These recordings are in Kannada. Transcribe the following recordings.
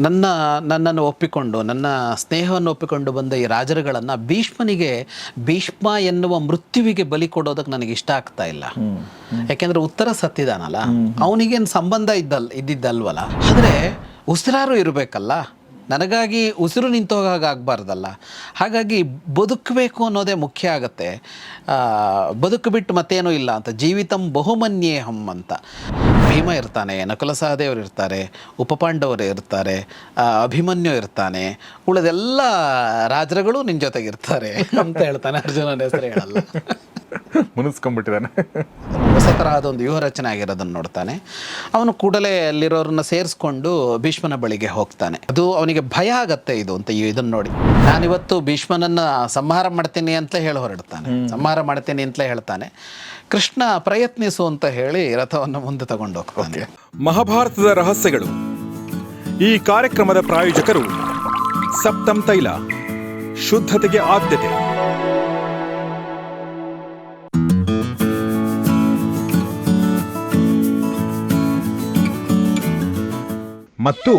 ನನ್ನ ನನ್ನನ್ನು ಒಪ್ಪಿಕೊಂಡು ನನ್ನ ಸ್ನೇಹವನ್ನು ಒಪ್ಪಿಕೊಂಡು ಬಂದ ಈ ರಾಜರುಗಳನ್ನು ಭೀಷ್ಮನಿಗೆ ಭೀಷ್ಮ ಎನ್ನುವ ಮೃತ್ಯುವಿಗೆ ಬಲಿ ಕೊಡೋದಕ್ಕೆ ನನಗೆ ಇಷ್ಟ ಆಗ್ತಾ ಇಲ್ಲ. ಯಾಕೆಂದ್ರೆ ಉತ್ತರ ಸತ್ತಿದಾನಲ್ಲ ಅವನಿಗೇನು ಸಂಬಂಧ ಇದ್ದಲ್ ಇದ್ದಿದ್ದಲ್ವಲ್ಲ? ಆದರೆ ಉಸಿರಾರು ಇರಬೇಕಲ್ಲ? ನನಗಾಗಿ ಉಸಿರು ನಿಂತೋಗಾಗ ಆಗಬಾರ್ದಲ್ಲ. ಹಾಗಾಗಿ ಬದುಕಬೇಕು ಅನ್ನೋದೇ ಮುಖ್ಯ ಆಗತ್ತೆ. ಬದುಕು ಬಿಟ್ಟು ಮತ್ತೇನೂ ಇಲ್ಲ ಅಂತ. ಜೀವಿತಂ ಬಹುಮನ್ಯೇಹಂ ಅಂತ. ಭೀಮ ಇರ್ತಾನೆ ನಕುಲ ಸಹದೇವರು ಇರ್ತಾರೆ ಉಪಪಾಂಡವರು ಇರ್ತಾರೆ ಅಭಿಮನ್ಯು ಇರ್ತಾನೆ. ಉಳಿದೆಲ್ಲ ರಾಜರುಗಳು ನಿನ್ನ ಜೊತೆಗಿರ್ತಾರೆ ಅಂತ ಹೇಳ್ತಾನೆ ಅರ್ಜುನನ ಹೆಸರು ಹೇಳಲ್ಲ. ಮುನಿಸ್ಕೊಂಡ್ಬಿಟ್ಟಿದ್ದಾನೆ. ಹೊಸ ತರಹದ ಒಂದು ವ್ಯೂಹ ರಚನೆ ಆಗಿರೋದನ್ನು ನೋಡ್ತಾನೆ. ಅವನು ಕೂಡಲೇ ಅಲ್ಲಿರೋರನ್ನ ಸೇರಿಸ್ಕೊಂಡು ಭೀಷ್ಮನ ಬಳಿಗೆ ಹೋಗ್ತಾನೆ. ಅದು ಅವನಿಗೆ ಭಯ ಆಗತ್ತೆ ಇದು ಅಂತ ಈ- ಇದನ್ನ ನೋಡಿ. ನಾನಿವತ್ತು ಭೀಷ್ಮನನ್ನ ಸಂಹಾರ ಮಾಡ್ತೀನಿ ಅಂತ ಹೇಳಿ ಹೊರಡ್ತಾನೆ. ಸಂಹಾರ ಮಾಡ್ತೀನಿ ಅಂತಲೇ ಹೇಳ್ತಾನೆ. ಕೃಷ್ಣ ಪ್ರಯತ್ನಿಸು ಅಂತ ಹೇಳಿ ರಥವನ್ನು ಮುಂದೆ ತಗೊಂಡು ಹೋಗ್ತಾನೆ. ಮಹಾಭಾರತದ ರಹಸ್ಯಗಳು. ಈ ಕಾರ್ಯಕ್ರಮದ ಪ್ರಾಯೋಜಕರು ಸಪ್ತಂ ತೈಲ ಶುದ್ಧತೆಗೆ ಆದ್ಯತೆ. ಮತ್ತು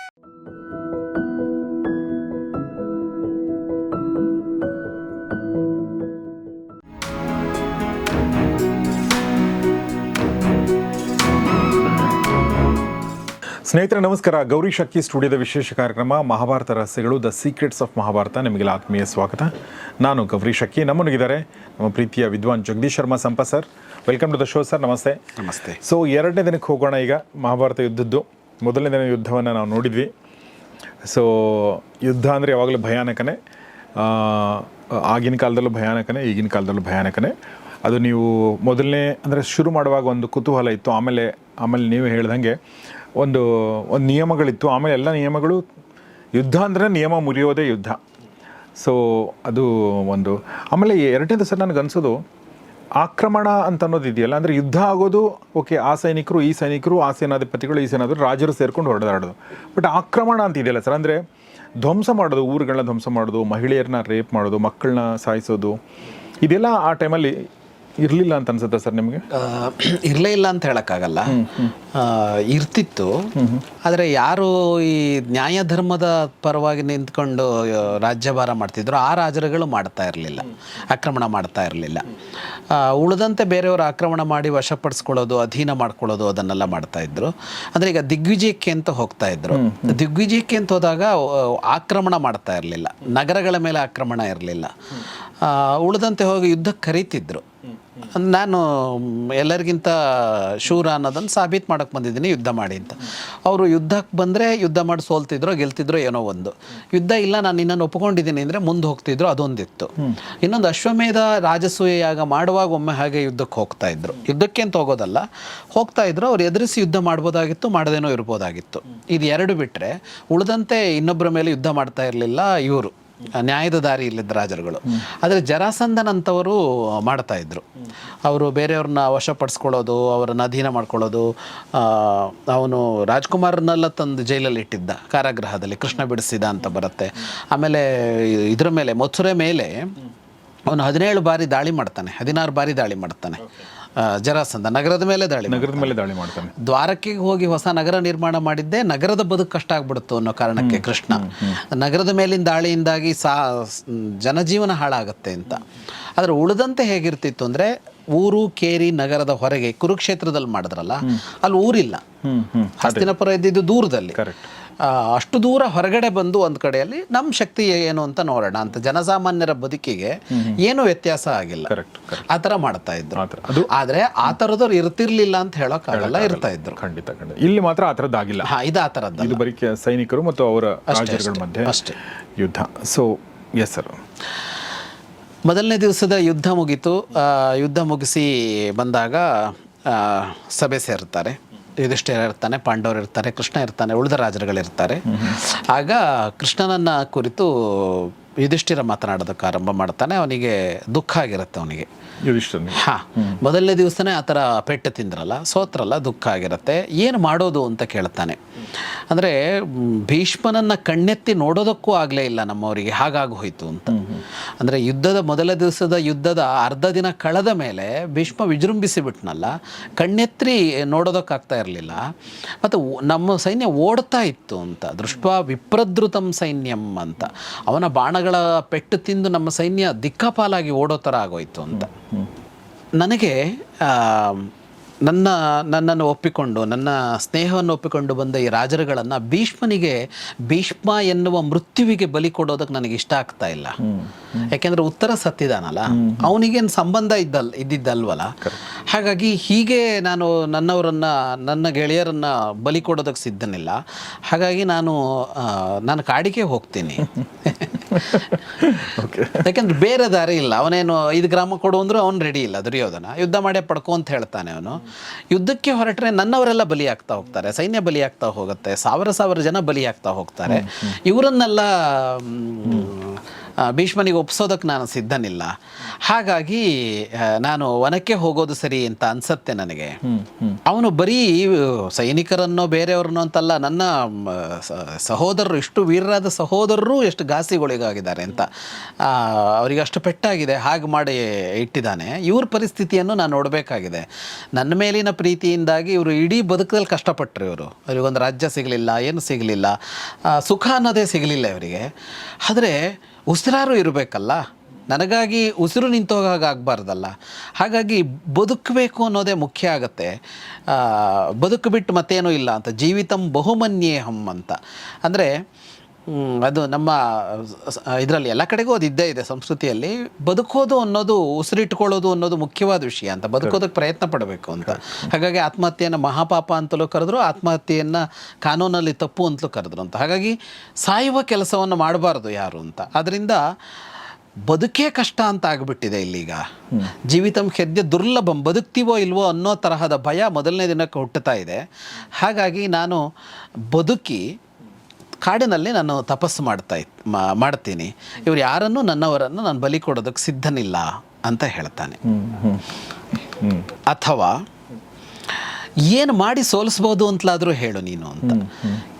ಸ್ನೇಹಿತರೆ ನಮಸ್ಕಾರ. ಗೌರಿ ಶಕ್ತಿ ಸ್ಟುಡಿಯೋದ ವಿಶೇಷ ಕಾರ್ಯಕ್ರಮ ಮಹಾಭಾರತ ರಹಸ್ಯಗಳು ದ ಸೀಕ್ರೆಟ್ಸ್ ಆಫ್ ಮಹಾಭಾರತ. ನಿಮಗೆಲ್ಲ ಆತ್ಮೀಯ ಸ್ವಾಗತ. ನಾನು ಗೌರಿ ಶಕ್ಕಿ ನಮ್ಮನಿಗಿದ್ದಾರೆ ನಮ್ಮ ಪ್ರೀತಿಯ ವಿದ್ವಾನ್ Jagadish Sharma ಸಂಪ sir. Welcome to the show sir ನಮಸ್ತೆ. ನಮಸ್ತೆ. ಸೊ ಎರಡನೇ ದಿನಕ್ಕೆ ಹೋಗೋಣ ಈಗ ಮಹಾಭಾರತ ಯುದ್ಧದ್ದು. ಮೊದಲನೇ ದಿನ ಯುದ್ಧವನ್ನು ನಾವು ನೋಡಿದ್ವಿ. ಸೊ ಯುದ್ಧ ಅಂದರೆ ಯಾವಾಗಲೂ ಭಯಾನಕನೇ. ಆಗಿನ ಕಾಲದಲ್ಲೂ ಭಯಾನಕನೇ ಈಗಿನ ಕಾಲದಲ್ಲೂ ಭಯಾನಕನೇ. ಅದು ನೀವು ಮೊದಲನೇ ಅಂದರೆ ಶುರು ಮಾಡುವಾಗ ಒಂದು ಕುತೂಹಲ ಇತ್ತು. ಆಮೇಲೆ ಆಮೇಲೆ ನೀವು ಹೇಳ್ದಂಗೆ ಒಂದು ಒಂದು ನಿಯಮಗಳಿತ್ತು. ಆಮೇಲೆ ಎಲ್ಲ ನಿಯಮಗಳು, ಯುದ್ಧ ಅಂದರೆ ನಿಯಮ ಮುರಿಯೋದೇ ಯುದ್ಧ. ಸೊ ಅದು ಒಂದು. ಆಮೇಲೆ ಎರಡನೇದು ಸರ್ ನನಗೆ ಅನಿಸೋದು, ಆಕ್ರಮಣ ಅಂತ ಅನ್ನೋದು ಇದೆಯಲ್ಲ, ಅಂದರೆ ಯುದ್ಧ ಆಗೋದು ಓಕೆ ಆ ಸೈನಿಕರು, ಈ ಸೈನಿಕರು, ಆ ಸೇನಾಧಿಪತಿಗಳು, ಈ ಸೇನಾಧಿಪತಿ ರಾಜರು ಸೇರ್ಕೊಂಡು ಹೊಡೆದಾಡೋದು. ಬಟ್ ಆಕ್ರಮಣ ಅಂತ ಇದೆಯಲ್ಲ ಸರ್, ಅಂದರೆ ಧ್ವಂಸ ಮಾಡೋದು, ಊರುಗಳನ್ನ ಧ್ವಂಸ ಮಾಡೋದು, ಮಹಿಳೆಯರನ್ನ ರೇಪ್ ಮಾಡೋದು, ಮಕ್ಕಳನ್ನ ಸಾಯಿಸೋದು, ಇದೆಲ್ಲ ಆ ಟೈಮಲ್ಲಿ ಇರಲಿಲ್ಲ ಅಂತ ಅನ್ಸುತ್ತೆ ಸರ್ ನಿಮಗೆ? ಇರಲೇ ಇಲ್ಲ ಅಂತ ಹೇಳೋಕ್ಕಾಗಲ್ಲ. ಇರ್ತಿತ್ತು. ಆದರೆ ಯಾರು ಈ ನ್ಯಾಯ ಧರ್ಮದ ಪರವಾಗಿ ನಿಂತ್ಕೊಂಡು ರಾಜ್ಯಭಾರ ಮಾಡ್ತಿದ್ರು, ಆ ರಾಜರುಗಳು ಮಾಡ್ತಾ ಇರಲಿಲ್ಲ. ಆಕ್ರಮಣ ಮಾಡ್ತಾ ಇರಲಿಲ್ಲ. ಉಳಿದಂತೆ ಬೇರೆಯವರು ಆಕ್ರಮಣ ಮಾಡಿ ವಶಪಡಿಸ್ಕೊಳ್ಳೋದು, ಅಧೀನ ಮಾಡ್ಕೊಳ್ಳೋದು ಅದನ್ನೆಲ್ಲ ಮಾಡ್ತಾ ಇದ್ರು. ಅಂದರೆ ಈಗ ದಿಗ್ವಿಜಯಕ್ಕೆ ಅಂತ ಹೋಗ್ತಾ ಇದ್ರು. ದಿಗ್ವಿಜಯಕ್ಕೆ ಅಂತ ಹೋದಾಗ ಆಕ್ರಮಣ ಮಾಡ್ತಾ ಇರಲಿಲ್ಲ. ನಗರಗಳ ಮೇಲೆ ಆಕ್ರಮಣ ಇರಲಿಲ್ಲ. ಉಳಿದಂತೆ ಹೋಗಿ ಯುದ್ಧಕ್ಕೆ ಕರೀತಿದ್ರು. ನಾನು ಎಲ್ಲರಿಗಿಂತ ಶೂರ ಅನ್ನೋದನ್ನು ಸಾಬೀತು ಮಾಡೋಕ್ಕೆ ಬಂದಿದ್ದೀನಿ, ಯುದ್ಧ ಮಾಡಿ ಅಂತ. ಅವರು ಯುದ್ಧಕ್ಕೆ ಬಂದರೆ ಯುದ್ಧ ಮಾಡಿ ಸೋಲ್ತಿದ್ರು, ಗೆಲ್ತಿದ್ರು ಏನೋ ಒಂದು. ಯುದ್ಧ ಇಲ್ಲ, ನಾನು ನಿನ್ನನ್ನು ಒಪ್ಕೊಂಡಿದ್ದೀನಿ ಅಂದರೆ ಮುಂದೆ ಹೋಗ್ತಿದ್ರು, ಅದೊಂದಿತ್ತು. ಇನ್ನೊಂದು ಅಶ್ವಮೇಧ ರಾಜಸೂಯ ಯಾಗ ಮಾಡುವಾಗ ಒಮ್ಮೆ ಹಾಗೆ ಯುದ್ಧಕ್ಕೆ ಹೋಗ್ತಾ ಇದ್ರು. ಯುದ್ಧಕ್ಕೆ ಅಂತ ಹೋಗೋದಲ್ಲ ಹೋಗ್ತಾ ಇದ್ರು, ಅವ್ರು ಎದುರಿಸಿ ಯುದ್ಧ ಮಾಡ್ಬೋದಾಗಿತ್ತು, ಮಾಡದೇನೋ ಇರ್ಬೋದಾಗಿತ್ತು. ಇದು ಎರಡು ಬಿಟ್ಟರೆ ಉಳಿದಂತೆ ಇನ್ನೊಬ್ಬರ ಮೇಲೆ ಯುದ್ಧ ಮಾಡ್ತಾ ಇರಲಿಲ್ಲ ಇವರು. ನ್ಯಾಯದ ಇಲ್ಲದ ರಾಜರುಗಳು. ಆದರೆ ಜರಾಸಂಧನಂಥವರು ಮಾಡ್ತಾ ಇದ್ರು. ಅವರು ಬೇರೆಯವ್ರನ್ನ ವಶಪಡಿಸ್ಕೊಳ್ಳೋದು, ಅವರನ್ನ ಅಧೀನ ಮಾಡ್ಕೊಳ್ಳೋದು ಅವನು ರಾಜ್ಕುಮಾರ್ನೆಲ್ಲ ತಂದು ಜೈಲಲ್ಲಿ ಇಟ್ಟಿದ್ದ ಕಾರಾಗೃಹದಲ್ಲಿ, ಕೃಷ್ಣ ಬಿಡಿಸಿದ ಅಂತ ಬರುತ್ತೆ. ಆಮೇಲೆ ಇದರ ಮೇಲೆ, ಮಥುರೆ ಮೇಲೆ ಅವನು ಹದಿನೇಳು ಬಾರಿ ದಾಳಿ ಮಾಡ್ತಾನೆ, ಹದಿನಾರು ಬಾರಿ ದಾಳಿ ಮಾಡ್ತಾನೆ. ಜರಾಸಂಧ ನಗರದ ಮೇಲೆ ದಾಳಿ ನಗರದ ಮೇಲೆ ದಾಳಿ ಮಾಡ್ತಾನೆ. ದ್ವಾರಕ್ಕೆ ಹೋಗಿ ಹೊಸ ನಗರ ನಿರ್ಮಾಣ ಮಾಡಿದ್ದೆ ನಗರದ ಬದುಕು ಕಷ್ಟ ಆಗ್ಬಿಡುತ್ತೋ ಅನ್ನೋ ಕಾರಣಕ್ಕೆ ಕೃಷ್ಣ. ನಗರದ ಮೇಲಿನ ದಾಳಿಯಿಂದಾಗಿ ಸಾ ಜನಜೀವನ ಹಾಳಾಗುತ್ತೆ ಅಂತ. ಆದರೆ ಉಳಿದಂತೆ ಹೇಗಿರ್ತಿತ್ತು ಅಂದರೆ ಊರು ಕೇರಿ ನಗರದ ಹೊರಗೆ ಕುರುಕ್ಷೇತ್ರದಲ್ಲಿ ಮಾಡಿದ್ರಲ್ಲ ಅಲ್ಲಿ ಊರಿಲ್ಲ. ಹಸ್ತಿನಪುರ ಇದ್ದಿದ್ದು ದೂರದಲ್ಲಿ. ಕರೆಕ್ಟ್ ಅಷ್ಟು ದೂರ ಹೊರಗಡೆ ಬಂದು ಒಂದು ಕಡೆಯಲ್ಲಿ ನಮ್ಮ ಶಕ್ತಿ ಏನು ಅಂತ ನೋಡೋಣ ಅಂತ ಜನಸಾಮಾನ್ಯರ ಬದುಕಿಗೆ ಏನು ವ್ಯತ್ಯಾಸ ಆಗಿಲ್ಲ. ಆ ಥರ ಮಾಡ್ತಾ ಇದ್ರು. ಆದ್ರೆ ಆ ಥರದವ್ರು ಇರ್ತಿರ್ಲಿಲ್ಲ ಅಂತ ಹೇಳೋಕ್ಕಾಗಲ್ಲ ಇರ್ತಾ ಇದ್ರು. ಖಂಡಿತ ಖಂಡಿತ. ಇಲ್ಲಿ ಮಾತ್ರ ಆ ಥರದ್ದಾಗಿಲ್ಲ ಇದು ಆ ಥರದ್ದು ಇದು ಬರೀ ಸೈನಿಕರು ಮತ್ತು ಅವರ ಮಧ್ಯೆ ಅಷ್ಟೇ. ಯುದ್ಧ. ಸೊ ಎಸ್ ಸರ್ ಮೊದಲನೇ ದಿವಸದ ಯುದ್ಧ ಮುಗೀತು. ಯುದ್ಧ ಮುಗಿಸಿ ಬಂದಾಗ ಸಭೆ ಸೇರ್ತಾರೆ. ಯುಧಿಷ್ಠಿರ ಇರ್ತಾನೆ ಪಾಂಡವರು ಇರ್ತಾರೆ ಕೃಷ್ಣ ಇರ್ತಾನೆ ಉಳಿದ ರಾಜರುಗಳಿರ್ತಾರೆ. ಆಗ ಕೃಷ್ಣನನ್ನ ಕುರಿತು ಯುಧಿಷ್ಠಿರ ಮಾತನಾಡೋದಕ್ಕೆ ಆರಂಭ ಮಾಡ್ತಾನೆ ಅವನಿಗೆ ದುಃಖ ಆಗಿರುತ್ತೆ ಅವನಿಗೆ. ಯುಧಿಷ್ಠಿರ ಹಾ ಮೊದಲನೇ ದಿವಸನೇ ಆ ಥರ ಪೆಟ್ಟು ತಿಂದ್ರಲ್ಲ ಸೋತ್ರಲ್ಲ ದುಃಖ ಆಗಿರುತ್ತೆ. ಏನು ಮಾಡೋದು ಅಂತ ಕೇಳ್ತಾನೆ. ಅಂದರೆ ಭೀಷ್ಮನನ್ನು ಕಣ್ಣೆತ್ತಿ ನೋಡೋದಕ್ಕೂ ಆಗಲೇ ಇಲ್ಲ ನಮ್ಮವರಿಗೆ ಹಾಗಾಗಿ ಹೋಯಿತು ಅಂತ. ಅಂದರೆ ಯುದ್ಧದ ಮೊದಲ ದಿವಸದ ಯುದ್ಧದ ಅರ್ಧ ದಿನ ಕಳೆದ ಮೇಲೆ ಭೀಷ್ಮ ವಿಜೃಂಭಿಸಿ ಬಿಟ್ನಲ್ಲ ಕಣ್ಣೆತ್ತಿ ನೋಡೋದಕ್ಕಾಗ್ತಾ ಇರಲಿಲ್ಲ. ಮತ್ತು ನಮ್ಮ ಸೈನ್ಯ ಓಡ್ತಾ ಇತ್ತು ಅಂತ ದೃಷ್ಟ ವಿಪ್ರದೃತಂ ಸೈನ್ಯಂ ಅಂತ. ಅವನ ಬಾಣಗಳ ಪೆಟ್ಟು ತಿಂದು ನಮ್ಮ ಸೈನ್ಯ ದಿಕ್ಕಾಪಾಲಾಗಿ ಓಡೋ ಥರ ಆಗೋಯ್ತು ಅಂತ. ನನಗೆ ನನ್ನ, ನನ್ನನ್ನು ಒಪ್ಪಿಕೊಂಡು, ನನ್ನ ಸ್ನೇಹವನ್ನು ಒಪ್ಪಿಕೊಂಡು ಬಂದ ಈ ರಾಜರುಗಳನ್ನು ಭೀಷ್ಮನಿಗೆ, ಭೀಷ್ಮ ಎನ್ನುವ ಮೃತ್ಯುವಿಗೆ ಬಲಿ ಕೊಡೋದಕ್ಕೆ ನನಗೆ ಇಷ್ಟ ಆಗ್ತಾ ಇಲ್ಲ. ಯಾಕೆಂದರೆ ಉತ್ತರ ಸತ್ತಿದಾನಲ್ಲ ಅವನಿಗೇನು ಸಂಬಂಧ ಇದ್ದಲ್, ಇದ್ದಿದ್ದಲ್ವಲ್ಲ. ಹಾಗಾಗಿ ಹೀಗೆ ನಾನು ನನ್ನವರನ್ನ, ನನ್ನ ಗೆಳೆಯರನ್ನ ಬಲಿ ಕೊಡೋದಕ್ಕೆ ಸಿದ್ಧನಿಲ್ಲ. ಹಾಗಾಗಿ ನಾನು ನಾನು ಕಾಡಿಗೆ ಹೋಗ್ತೀನಿ. ಯಾಕೆಂದ್ರೆ ಬೇರೆ ದಾರಿ ಇಲ್ಲ. ಅವನೇನು ಐದು ಗ್ರಾಮ ಕೊಡು ಅಂದ್ರು ಅವ್ನು ರೆಡಿ ಇಲ್ಲ ದುರ್ಯೋಧನ. ಯುದ್ಧ ಮಾಡೇ ಪಡ್ಕೊ ಅಂತ ಹೇಳ್ತಾನೆ ಅವನು. ಯುದ್ಧಕ್ಕೆ ಹೊರಟ್ರೆ ನನ್ನವರೆಲ್ಲ ಬಲಿಯಾಗ್ತಾ ಹೋಗ್ತಾರೆ. ಸೈನ್ಯ ಬಲಿಯಾಗ್ತಾ ಹೋಗುತ್ತೆ. ಸಾವಿರ ಸಾವಿರ ಜನ ಬಲಿಯಾಗ್ತಾ ಹೋಗ್ತಾರೆ. ಇವರನ್ನೆಲ್ಲ ಭೀಷ್ಮನಿಗೆ ಒಪ್ಸೋದಕ್ಕೆ ನಾನು ಸಿದ್ಧನಿಲ್ಲ. ಹಾಗಾಗಿ ನಾನು ವನಕ್ಕೆ ಹೋಗೋದು ಸರಿ ಅಂತ ಅನ್ಸತ್ತೆ ನನಗೆ. ಅವನು ಬರೀ ಸೈನಿಕರನ್ನೋ ಬೇರೆಯವ್ರನ್ನೋ ಅಂತಲ್ಲ ನನ್ನ ಸಹೋದರರು ಇಷ್ಟು ವೀರರಾದ ಸಹೋದರರು ಎಷ್ಟು ಘಾಸಿಗೊಳಗಾಗಿದ್ದಾರೆ ಅಂತ. ಅವರಿಗೆ ಅಷ್ಟು ಪೆಟ್ಟಾಗಿದೆ ಹಾಗೆ ಮಾಡಿ ಇಟ್ಟಿದ್ದಾನೆ. ಇವ್ರ ಪರಿಸ್ಥಿತಿಯನ್ನು ನಾನು ನೋಡಬೇಕಾಗಿದೆ. ನನ್ನ ಮೇಲಿನ ಪ್ರೀತಿಯಿಂದಾಗಿ ಇವರು ಇಡೀ ಬದುಕದಲ್ಲಿ ಕಷ್ಟಪಟ್ಟರು ಇವರು. ಅವರಿಗೊಂದು ರಾಜ್ಯ ಸಿಗಲಿಲ್ಲ ಏನು ಸಿಗಲಿಲ್ಲ. ಸುಖ ಅನ್ನೋದೇ ಸಿಗಲಿಲ್ಲ ಇವರಿಗೆ. ಆದರೆ ಉಸಿರಾರು ಇರಬೇಕಲ್ಲ? ನನಗಾಗಿ ಉಸಿರು ನಿಂತೋಗಾಗ ಆಗಬಾರ್ದಲ್ಲ. ಹಾಗಾಗಿ ಬದುಕಬೇಕು ಅನ್ನೋದೇ ಮುಖ್ಯ ಆಗುತ್ತೆ. ಬದುಕು ಬಿಟ್ಟು ಮತ್ತೇನೂ ಇಲ್ಲ ಅಂತ. ಜೀವಿತಂ ಬಹುಮನ್ಯೇಹಂ ಅಂತ. ಅಂದರೆ ಅದು ನಮ್ಮ ಇದರಲ್ಲಿ ಎಲ್ಲ ಕಡೆಗೂ ಅದು ಇದ್ದೇ ಇದೆ ಸಂಸ್ಕೃತಿಯಲ್ಲಿ. ಬದುಕೋದು ಅನ್ನೋದು ಉಸಿರಿಟ್ಕೊಳ್ಳೋದು ಅನ್ನೋದು ಮುಖ್ಯವಾದ ವಿಷಯ ಅಂತ. ಬದುಕೋದಕ್ಕೆ ಪ್ರಯತ್ನ ಪಡಬೇಕು ಅಂತ. ಹಾಗಾಗಿ ಆತ್ಮಹತ್ಯೆಯನ್ನು ಮಹಾಪಾಪ ಅಂತಲೂ ಕರೆದ್ರು ಆತ್ಮಹತ್ಯೆಯನ್ನು ಕಾನೂನಲ್ಲಿ ತಪ್ಪು ಅಂತಲೂ ಕರೆದ್ರು ಅಂತ. ಹಾಗಾಗಿ ಸಾಯುವ ಕೆಲಸವನ್ನು ಮಾಡಬಾರ್ದು ಯಾರು ಅಂತ. ಅದರಿಂದ ಬದುಕೇ ಕಷ್ಟ ಅಂತ ಆಗಿಬಿಟ್ಟಿದೆ ಇಲ್ಲೀಗ. ಜೀವಿತಂ ಹೆದ್ದೆ ದುರ್ಲಭಂ. ಬದುಕ್ತೀವೋ ಇಲ್ವೋ ಅನ್ನೋ ತರಹದ ಭಯ ಮೊದಲನೇ ದಿನಕ್ಕೆ ಹುಟ್ಟುತ್ತಾ ಇದೆ. ಹಾಗಾಗಿ ನಾನು ಬದುಕಿ ಕಾಡಿನಲ್ಲಿ ನಾನು ತಪಸ್ಸು ಮಾಡ್ತಾ ಮಾಡ್ತೀನಿ. ಇವ್ರು ಯಾರನ್ನೂ ನನ್ನವರನ್ನು ನಾನು ಬಲಿ ಕೊಡೋದಕ್ಕೆ ಸಿದ್ಧನಿಲ್ಲ ಅಂತ ಹೇಳ್ತಾನೆ. ಅಥವಾ ಏನು ಮಾಡಿ ಸೋಲಿಸ್ಬೋದು ಅಂತಲಾದರೂ ಹೇಳು ನೀನು ಅಂತ.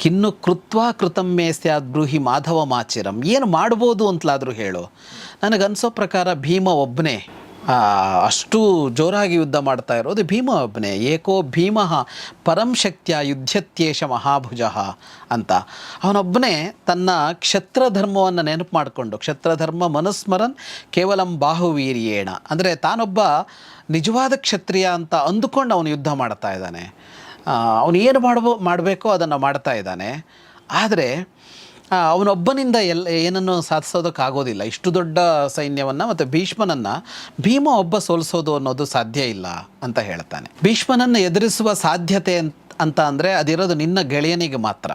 ಕಿನ್ನು ಕೃತ್ವಾ ಕೃತಂ ಮೇ ಸ್ಯಾದ್ ಬ್ರೂಹಿ ಮಾಧವ ಮಾಚಿರಂ. ಏನು ಮಾಡ್ಬೋದು ಅಂತಲಾದರೂ ಹೇಳು. ನನಗನ್ಸೋ ಪ್ರಕಾರ ಭೀಮ ಒಬ್ಬನೇ ಅಷ್ಟು ಜೋರಾಗಿ ಯುದ್ಧ ಮಾಡ್ತಾ ಇರೋದು ಭೀಮ ಒಬ್ಬನೇ. ಏಕೋ ಭೀಮ ಪರಂ ಶಕ್ತಿಯ ಯುದ್ಧತ್ಯೇಷ ಮಹಾಭುಜ ಅಂತ. ಅವನೊಬ್ಬನೇ ತನ್ನ ಕ್ಷತ್ರಧರ್ಮವನ್ನು ನೆನಪು ಮಾಡಿಕೊಂಡು, ಕ್ಷತ್ರಧರ್ಮ ಮನುಸ್ಮರನ್ ಕೇವಲಂ ಬಾಹುವೀರ್ಯೇಣ. ಅಂದರೆ ತಾನೊಬ್ಬ ನಿಜವಾದ ಕ್ಷತ್ರಿಯ ಅಂತ ಅಂದುಕೊಂಡು ಅವನು ಯುದ್ಧ ಮಾಡ್ತಾ ಇದ್ದಾನೆ. ಅವನು ಏನು ಮಾಡಬೋ, ಮಾಡಬೇಕೋ ಅದನ್ನು ಮಾಡ್ತಾ ಇದ್ದಾನೆ. ಆದರೆ ಅವನೊಬ್ಬನಿಂದ ಎಲ್ಲ ಏನನ್ನು ಸಾಧಿಸೋದಕ್ಕಾಗೋದಿಲ್ಲ. ಇಷ್ಟು ದೊಡ್ಡ ಸೈನ್ಯವನ್ನು ಮತ್ತು ಭೀಷ್ಮನನ್ನು ಭೀಮ ಒಬ್ಬ ಸೋಲಿಸೋದು ಅನ್ನೋದು ಸಾಧ್ಯ ಇಲ್ಲ ಅಂತ ಹೇಳ್ತಾನೆ. ಭೀಷ್ಮನನ್ನು ಎದುರಿಸುವ ಸಾಧ್ಯತೆ ಅಂತ ಅಂತ ಅಂದರೆ ಅದಿರೋದು ನಿನ್ನ ಗೆಳೆಯನಿಗೆ ಮಾತ್ರ.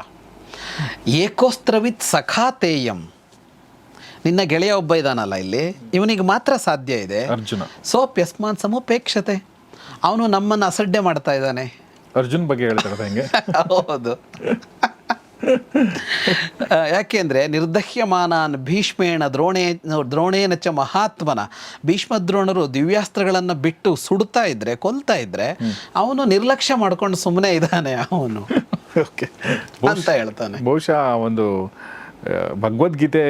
ಏಕೋಸ್ತ್ರವಿತ್ ಸಖಾತೇಯಂ. ನಿನ್ನ ಗೆಳೆಯ ಒಬ್ಬ ಇದ್ದಾನಲ್ಲ ಇಲ್ಲಿ? ಇವನಿಗೆ ಮಾತ್ರ ಸಾಧ್ಯ ಇದೆ. ಅರ್ಜುನ. ಸೋಪ್ಯಸ್ಮಾನ್ ಸಮೋಪೇಕ್ಷತೆ. ಅವನು ನಮ್ಮನ್ನು ಅಸಡ್ಡೆ ಮಾಡ್ತಾ ಇದ್ದಾನೆ. ಅರ್ಜುನ್ ಬಗ್ಗೆ ಹೇಳ್ತಾರೆ ಹೌದು. ಯಾಕೆಂದ್ರೆ ನಿರ್ದಹ್ಯಮಾನಾನ್ ಭೀಷ್ಮೇಣ ದ್ರೋಣೇ ದ್ರೋಣೇನ ಚ ಮಹಾತ್ಮನ ಭೀಷ್ಮ ದ್ರೋಣರು ದಿವ್ಯಾಸ್ತ್ರಗಳನ್ನು ಬಿಟ್ಟು ಸುಡ್ತಾ ಇದ್ರೆ ಕೊಲ್ತಾ ಇದ್ರೆ ಅವನು ನಿರ್ಲಕ್ಷ್ಯ ಮಾಡ್ಕೊಂಡು ಸುಮ್ಮನೆ ಇದ್ದಾನೆ ಅವನು. ಓಕೆ ಅಂತ ಹೇಳ್ತಾನೆ. ಬಹುಶಃ ಒಂದು ಭಗವದ್ಗೀತೆ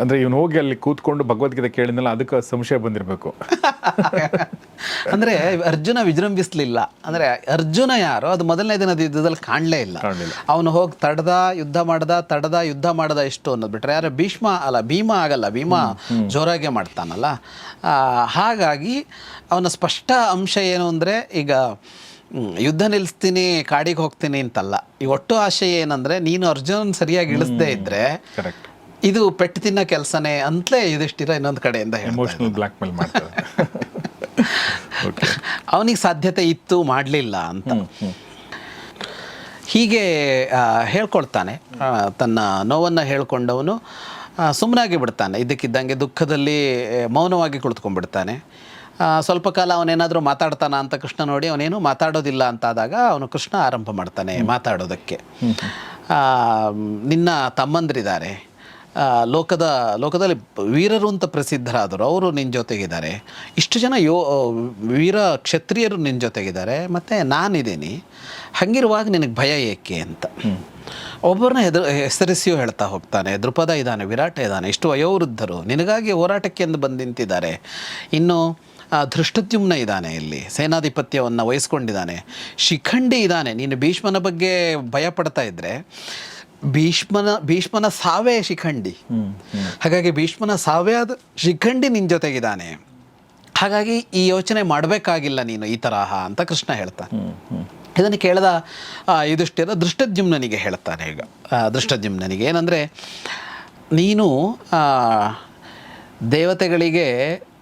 ಅಂದ್ರೆ ಇವನು ಹೋಗಿ ಅಲ್ಲಿ ಕೂತ್ಕೊಂಡು ಭಗವದ್ಗೀತೆ ಕೇಳಿದ್ನಲ್ಲ ಅದಕ್ಕೆ ಸಂಶಯ ಬಂದಿರಬೇಕು. ಅಂದ್ರೆ ಅರ್ಜುನ ವಿಜೃಂಭಿಸ್ಲಿಲ್ಲ. ಅಂದ್ರೆ ಅರ್ಜುನ ಯಾರು ಅದು ಮೊದಲನೇ ದಿನದ ಯುದ್ಧದಲ್ಲಿ ಕಾಣಲೇ ಇಲ್ಲ. ಅವನು ಹೋಗಿ ತಡ್ದ ಯುದ್ಧ ಮಾಡ್ದ ತಡದ ಯುದ್ಧ ಮಾಡ್ದ ಎಷ್ಟು ಅನ್ನೋದು ಬಿಟ್ರೆ ಯಾರು ಭೀಷ್ಮ ಅಲ್ಲ ಭೀಮ ಆಗಲ್ಲ ಭೀಮ ಜೋರಾಗೆ ಮಾಡ್ತಾನಲ್ಲ. ಹಾಗಾಗಿ ಅವನ ಸ್ಪಷ್ಟ ಅಂಶ ಏನು ಅಂದರೆ ಈಗ ಯುದ್ಧ ನಿಲ್ಲಿಸ್ತೀನಿ ಕಾಡಿಗೆ ಹೋಗ್ತೀನಿ ಅಂತಲ್ಲ. ಈ ಒಟ್ಟು ಆಶಯ ಏನಂದ್ರೆ ನೀನು ಅರ್ಜುನನ್ ಸರಿಯಾಗಿ ಇಳಿಸದೇ ಇದ್ರೆ ಕರೆಕ್ಟ್ ಇದು ಪೆಟ್ಟು ತಿನ್ನೋ ಕೆಲಸನೇ ಅಂತಲೇ ಇದಿಷ್ಟಿರ ಇನ್ನೊಂದು ಕಡೆಯಿಂದ ಎಮೋಷನಲ್ ಬ್ಲ್ಯಾಕ್ ಮೇಲ್ ಮಾಡ್ತಾರೆ. ಅವನಿಗೆ ಸಾಧ್ಯತೆ ಇತ್ತು ಮಾಡಲಿಲ್ಲ ಅಂತ. ಹೀಗೆ ಹೇಳ್ಕೊಳ್ತಾನೆ. ತನ್ನ ನೋವನ್ನು ಹೇಳ್ಕೊಂಡವನು ಸುಮ್ಮನಾಗಿ ಬಿಡ್ತಾನೆ. ಇದಕ್ಕಿದ್ದಂಗೆ ದುಃಖದಲ್ಲಿ ಮೌನವಾಗಿ ಕುಳಿತುಕೊಂಡ್ಬಿಡ್ತಾನೆ. ಸ್ವಲ್ಪ ಕಾಲ ಅವನೇನಾದರೂ ಮಾತಾಡ್ತಾನ ಅಂತ ಕೃಷ್ಣ ನೋಡಿ ಅವನೇನು ಮಾತಾಡೋದಿಲ್ಲ ಅಂತಾದಾಗ ಅವನು ಕೃಷ್ಣ ಆರಂಭ ಮಾಡ್ತಾನೆ ಮಾತಾಡೋದಕ್ಕೆ. ನಿನ್ನ ತಮ್ಮಂದ್ರಿದ್ದಾರೆ. ಲೋಕದ ಲೋಕದಲ್ಲಿ ವೀರರು ಅಂತ ಪ್ರಸಿದ್ಧರಾದರು ಅವರು ನಿನ್ನ ಜೊತೆಗಿದ್ದಾರೆ. ಇಷ್ಟು ಜನ ಯೋ ವೀರ ಕ್ಷತ್ರಿಯರು ನಿನ್ನ ಜೊತೆಗಿದ್ದಾರೆ ಮತ್ತು ನಾನಿದ್ದೀನಿ. ಹಾಗಿರುವಾಗ ನಿನಗೆ ಭಯ ಏಕೆ ಅಂತ. ಒಬ್ಬರನ್ನ ಹೆದ್ರ ಹೆಸರಿಸಿಯೂ ಹೇಳ್ತಾ ಹೋಗ್ತಾನೆ ದೃಪದ ಇದ್ದಾನೆ ವಿರಾಟ ಇದ್ದಾನೆ ಇಷ್ಟು ವಯೋವೃದ್ಧರು ನಿನಗಾಗಿ ಹೋರಾಟಕ್ಕೆ ಎಂದು ಬಂದು ನಿಂತಿದ್ದಾರೆ. ಇನ್ನು ಧೃಷ್ಟದ್ಯುಮ್ನ ಇದ್ದಾನೆ ಇಲ್ಲಿ ಸೇನಾಧಿಪತ್ಯವನ್ನು ವಹಿಸ್ಕೊಂಡಿದ್ದಾನೆ. ಶಿಖಂಡಿ ಇದ್ದಾನೆ ನೀನು ಭೀಷ್ಮನ ಬಗ್ಗೆ ಭಯ ಪಡ್ತಾ ಇದ್ದರೆ ಭೀಷ್ಮನ ಭೀಷ್ಮನ ಸಾವೇ ಶಿಖಂಡಿ. ಹಾಗಾಗಿ ಭೀಷ್ಮನ ಸಾವೇ ಆದ ಶಿಖಂಡಿ ನಿನ್ನ ಜೊತೆಗಿದ್ದಾನೆ. ಹಾಗಾಗಿ ಈ ಯೋಚನೆ ಮಾಡಬೇಕಾಗಿಲ್ಲ ನೀನು ಈ ತರಹ ಅಂತ ಕೃಷ್ಣ ಹೇಳ್ತಾನೆ. ಇದನ್ನು ಕೇಳಿದ ಯುಧಿಷ್ಠಿರ ದೃಷ್ಟದ್ಯುಮ್ನನಿಗೆ ಹೇಳ್ತಾನೆ ಈಗ. ದೃಷ್ಟದ್ಯುಮ್ನನಿಗೆ ಏನಂದರೆ, ನೀನು ದೇವತೆಗಳಿಗೆ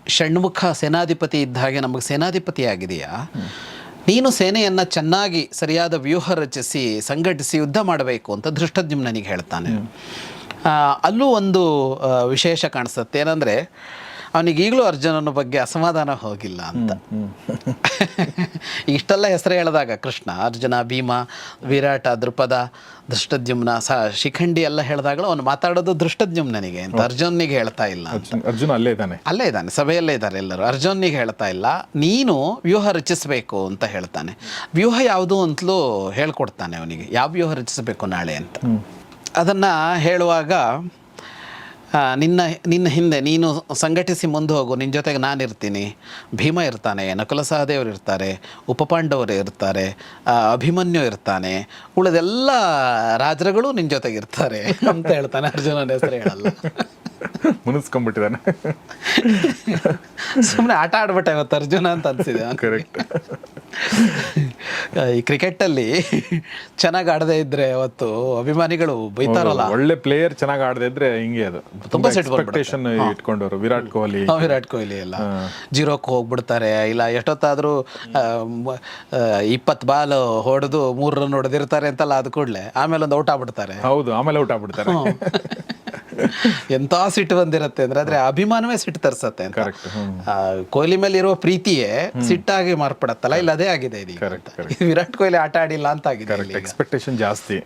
ಷಣ್ಮುಖ ಸೇನಾಧಿಪತಿ ಇದ್ದ ಹಾಗೆ ನಮಗೆ ಸೇನಾಧಿಪತಿ ಆಗಿದೆಯಾ ನೀನು ಸೇನೆಯನ್ನು ಚೆನ್ನಾಗಿ ಸರಿಯಾದ ವ್ಯೂಹ ರಚಿಸಿ ಸಂಘಟಿಸಿ ಯುದ್ಧ ಮಾಡಬೇಕು ಅಂತ ಧೃಷ್ಟದ್ಯುಮ್ನಿಗೆ ಹೇಳ್ತಾನೆ. ಅಲ್ಲೂ ಒಂದು ವಿಶೇಷ ಕಾಣಿಸುತ್ತೆ. ಏನಂದರೆ ಅವನಿಗೆ ಈಗಲೂ ಅರ್ಜುನನ ಬಗ್ಗೆ ಅಸಮಾಧಾನ ಹೋಗಿಲ್ಲ ಅಂತ. ಇಷ್ಟೆಲ್ಲ ಹೆಸರು ಹೇಳಿದಾಗ ಕೃಷ್ಣ ಅರ್ಜುನ ಭೀಮ ವಿರಾಟ ದೃಪದ ದೃಷ್ಟದ್ಯುಮ್ನ ಸ ಶಿಖಂಡಿ ಎಲ್ಲ ಹೇಳಿದಾಗಲೂ ಅವನು ಮಾತಾಡೋದು ದೃಷ್ಟದ್ಯುಮ್ನಿಗೆ ಅಂತ ಅರ್ಜುನಿಗೆ ಹೇಳ್ತಾ ಇಲ್ಲ ಅಂತ. ಅರ್ಜುನ್ ಅಲ್ಲೇ ಇದ್ದಾನೆ. ಅಲ್ಲೇ ಇದ್ದಾನೆ ಸಭೆಯಲ್ಲೇ ಇದ್ದಾರೆ ಎಲ್ಲರೂ. ಅರ್ಜುನಿಗೆ ಹೇಳ್ತಾ ಇಲ್ಲ ನೀನು ವ್ಯೂಹ ರಚಿಸಬೇಕು ಅಂತ ಹೇಳ್ತಾನೆ. ವ್ಯೂಹ ಯಾವುದು ಅಂತಲೂ ಹೇಳ್ಕೊಡ್ತಾನೆ ಅವನಿಗೆ. ಯಾವ ವ್ಯೂಹ ರಚಿಸಬೇಕು ನಾಳೆ ಅಂತ. ಅದನ್ನು ಹೇಳುವಾಗ ನಿನ್ನ ನಿನ್ನ ಹಿಂದೆ ನೀನು ಸಂಘಟಿಸಿ ಮುಂದೆ ಹೋಗು. ನಿನ್ನ ಜೊತೆಗೆ ನಾನು ಇರ್ತೀನಿ. ಭೀಮ ಇರ್ತಾನೆ ನಕುಲ ಸಹದೇವರು ಇರ್ತಾರೆ ಉಪಪಾಂಡವರು ಇರ್ತಾರೆ ಅಭಿಮನ್ಯು ಇರ್ತಾನೆ. ಉಳಿದೆಲ್ಲ ರಾಜರುಗಳು ನಿನ್ನ ಜೊತೆಗೆ ಇರ್ತಾರೆ ಅಂತ ಹೇಳ್ತಾನೆ ಅರ್ಜುನನ ಹೆಸರು ಹೇಳಲ್ಲ. ಮುನಿಸ್ಕೊಂಡ್ಬಿಟ್ಟಿದ್ದಾನೆ. ಸುಮ್ಮನೆ ಆಟ ಆಡ್ಬಿಟ್ಟೆ ಇವತ್ತು ಅರ್ಜುನ ಅಂತ ಅನ್ಸಿದೆ ಕರೆಕ್ಟ್ ಈ ಕ್ರಿಕೆಟಲ್ಲಿ ಚೆನ್ನಾಗಿ ಆಡದೇ ಇದ್ರೆ ಅವತ್ತು ಅಭಿಮಾನಿಗಳು ಬೈತಾರಲ್ಲ. ಒಳ್ಳೆ ಪ್ಲೇಯರ್ ಚೆನ್ನಾಗಿ ಆಡದೇ ಇದ್ರೆ ಹಿಂಗೆ ಅದು. ತುಂಬಾ ಸೆಟ್. ಎಕ್ಸ್ಪೆಕ್ಟೇಷನ್ ಇಟ್ಕೊಂಡವರು. ವಿರಾಟ್ ಕೊಹ್ಲಿ. ವಿರಾಟ್ ಕೊಹ್ಲಿ ಎಲ್ಲ. ಜೀರೋಕ್ ಹೋಗ್ಬಿಡ್ತಾರೆ. ಇಲ್ಲ ಎಷ್ಟೊತ್ತಾದ್ರೂ ಇಪ್ಪತ್ತು ಬಾಲ್ ಹೊಡೆದು ಮೂರು ರನ್ ಹೊಡೆದಿರ್ತಾರೆ ಅಂತಲ್ಲ ಅದು ಕೂಡಲೇ. ಆಮೇಲೆ ಒಂದು ಔಟ್ ಆಗ್ಬಿಡ್ತಾರೆ. ಹೌದು ಆಮೇಲೆ ಔಟ್ ಆಗ್ಬಿಡ್ತಾರೆ. ಎಂಥ ಸಿಟ್ಟು ಬಂದಿರತ್ತೆ ಅಂದ್ರೆ ಆದ್ರೆ ಅಭಿಮಾನವೇ ಸಿಟ್ಟು ತರ್ಸತ್ತೆ ಅಂತ. ಕೊಹ್ಲಿ ಮೇಲೆ ಇರುವ ಪ್ರೀತಿಯೇ ಸಿಟ್ಟಾಗಿ ಮಾರ್ಪಡತ್ತಲ್ಲ? ಇಲ್ಲ ಅದೇ ಆಗಿದೆ ಇದೀಗ. ವಿರಾಟ್ ಕೊಹ್ಲಿ ಆಟ ಆಡಿಲ್ಲ ಅಂತ ಆಗಿದೆ ಎಕ್ಸ್ಪೆಕ್ಟೇಷನ್ ಜಾಸ್ತಿ.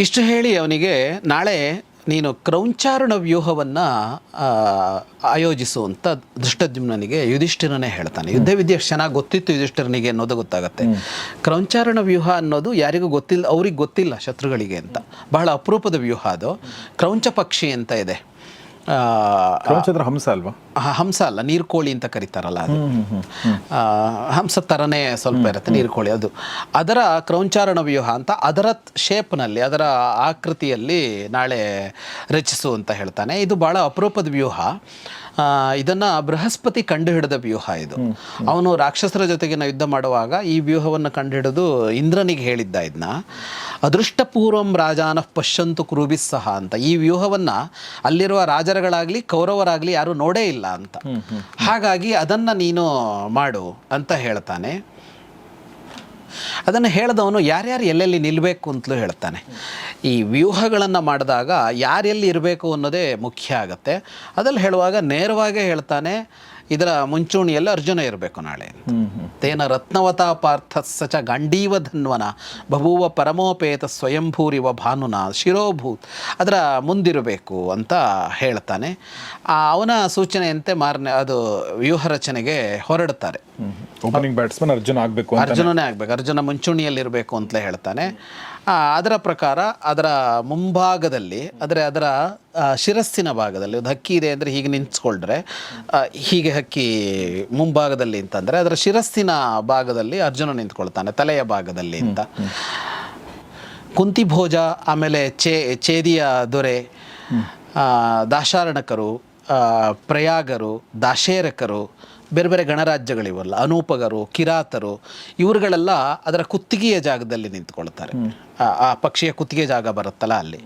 ಇಷ್ಟು ಹೇಳಿ ಅವನಿಗೆ ನಾಳೆ ನೀನು ಕ್ರೌಂಚಾರಣ ವ್ಯೂಹವನ್ನು ಆಯೋಜಿಸು ಅಂತ ದೃಷ್ಟದ್ಯುಮ್ನನಿಗೆ ಯುಧಿಷ್ಠಿರನೇ ಹೇಳ್ತಾನೆ. ಯುದ್ಧ ವಿದ್ಯೆ ಚೆನ್ನಾಗಿ ಗೊತ್ತಿತ್ತು ಯುಧಿಷ್ಠಿರನಿಗೆ ಅನ್ನೋದು ಗೊತ್ತಾಗುತ್ತೆ. ಕ್ರೌಂಚಾರಣ ವ್ಯೂಹ ಅನ್ನೋದು ಯಾರಿಗೂ ಗೊತ್ತಿಲ್ಲ ಅವ್ರಿಗೆ ಗೊತ್ತಿಲ್ಲ ಶತ್ರುಗಳಿಗೆ ಅಂತ. ಬಹಳ ಅಪರೂಪದ ವ್ಯೂಹ ಅದು. ಕ್ರೌಂಚ ಪಕ್ಷಿ ಅಂತ ಇದೆ. ಹಂಸ ಅಲ್ವಾ? ಹಂಸ ಅಲ್ಲ ನೀರ್ಕೋಳಿ ಅಂತ ಕರೀತಾರಲ್ಲ ಅದು. ಹಂಸ ಥರನೇ ಸ್ವಲ್ಪ ಇರುತ್ತೆ ನೀರ್ಕೋಳಿ ಅದು. ಅದರ ಕ್ರೌಂಚಾರಣ ವ್ಯೂಹ ಅಂತ ಅದರ ಶೇಪ್ನಲ್ಲಿ ಅದರ ಆಕೃತಿಯಲ್ಲಿ ನಾಳೆ ರಚಿಸು ಅಂತ ಹೇಳ್ತಾನೆ. ಇದು ಭಾಳ ಅಪರೂಪದ ವ್ಯೂಹ. ಇದನ್ನು ಇದನ್ನ ಬೃಹಸ್ಪತಿ ಕಂಡುಹಿಡಿದ ವ್ಯೂಹ ಇದು. ಅವನು ರಾಕ್ಷಸರ ಜೊತೆಗಿನ ಯುದ್ಧ ಮಾಡುವಾಗ ಈ ವ್ಯೂಹವನ್ನು ಕಂಡುಹಿಡಿದು ಇಂದ್ರನಿಗೆ ಹೇಳಿದ್ದ ಇದನ್ನ ಅದೃಷ್ಟಪೂರ್ವಂ ರಾಜಾನ ಪಶ್ಯಂತು ಕ್ರೂಬಿಸ್ ಸಹ ಅಂತ. ಈ ವ್ಯೂಹವನ್ನು ಅಲ್ಲಿರುವ ರಾಜರಗಳಾಗ್ಲಿ ಕೌರವರಾಗ್ಲಿ ಯಾರು ನೋಡೇ ಇಲ್ಲ. ಅಂತ. ಹಾಗಾಗಿ ಅದನ್ನ ನೀನು ಮಾಡು ಅಂತ ಹೇಳ್ತಾನೆ. ಅದನ್ನು ಹೇಳಿದವನು ಯಾರ್ಯಾರು ಎಲ್ಲೆಲ್ಲಿ ನಿಲ್ಲಬೇಕು ಅಂತಲೂ ಹೇಳ್ತಾನೆ. ಈ ವ್ಯೂಹಗಳನ್ನು ಮಾಡಿದಾಗ ಯಾರೆಲ್ಲಿ ಇರಬೇಕು ಅನ್ನೋದೇ ಮುಖ್ಯ ಆಗುತ್ತೆ. ಅದ್ರಲ್ಲಿ ಹೇಳುವಾಗ ನೇರವಾಗೇ ಹೇಳ್ತಾನೆ ಇದರ ಮುಂಚೂಣಿಯಲ್ಲಿ ಅರ್ಜುನ ಇರಬೇಕು ನಾಳೆ. ತೇನ ರತ್ನವತಾ ಪಾರ್ಥ ಸಚ ಗಂಡೀವ ಧನ್ವನ ಬಭೂವ ಪರಮೋಪೇತ ಸ್ವಯಂಭೂರಿವ ಭಾನುನ ಶಿರೋಭೂತ್ ಅದರ ಮುಂದಿರಬೇಕು ಅಂತ ಹೇಳ್ತಾನೆ. ಅವನ ಸೂಚನೆಯಂತೆ ಮಾರನೆ ಅದು ವ್ಯೂಹ ರಚನೆಗೆ ಹೊರಡ್ತಾರೆ ಓಪನಿಂಗ್ ಬ್ಯಾಟ್ಸ್ಮನ್ ಅರ್ಜುನ್ ಆಗ್ಬೇಕು ಅರ್ಜುನನೇ ಆಗಬೇಕು. ಅರ್ಜುನ ಮುಂಚೂಣಿಯಲ್ಲಿರಬೇಕು ಅಂತಲೇ ಹೇಳ್ತಾನೆ. ಅದರ ಪ್ರಕಾರ ಅದರ ಮುಂಭಾಗದಲ್ಲಿ ಅಂದರೆ ಅದರ ಶಿರಸ್ಸಿನ ಭಾಗದಲ್ಲಿ ಒಂದು ಹಕ್ಕಿ ಇದೆ ಅಂದರೆ ಹೀಗೆ ನಿಂತ್ಸ್ಕೊಂಡ್ರೆ ಹೀಗೆ ಹಕ್ಕಿ ಮುಂಭಾಗದಲ್ಲಿ ಅಂತಂದರೆ ಅದರ ಶಿರಸ್ಸಿನ ಭಾಗದಲ್ಲಿ ಅರ್ಜುನ ನಿಂತ್ಕೊಳ್ತಾನೆ ತಲೆಯ ಭಾಗದಲ್ಲಿ ಅಂತ. ಕುಂತಿ ಭೋಜ ಆಮೇಲೆ ಚೇ ಚೇದಿಯ ದೊರೆ ದಾಶಾರಣಕರು ಪ್ರಯಾಗರು ದಾಶೇರಕರು ಬೇರೆ ಬೇರೆ ಗಣರಾಜ್ಯಗಳಿವಲ್ಲ ಅನೂಪಗರು ಕಿರಾತರು ಇವರುಗಳೆಲ್ಲ ಅದರ ಕುತ್ತಿಗೆಯ ಜಾಗದಲ್ಲಿ ನಿಂತ್ಕೊಳ್ತಾರೆ. ಆ- ಪಕ್ಷಿಯ ಕುತ್ತಿಗೆ ಜಾಗ ಬರುತ್ತಲ್ಲ ಅಲ್ಲಿ.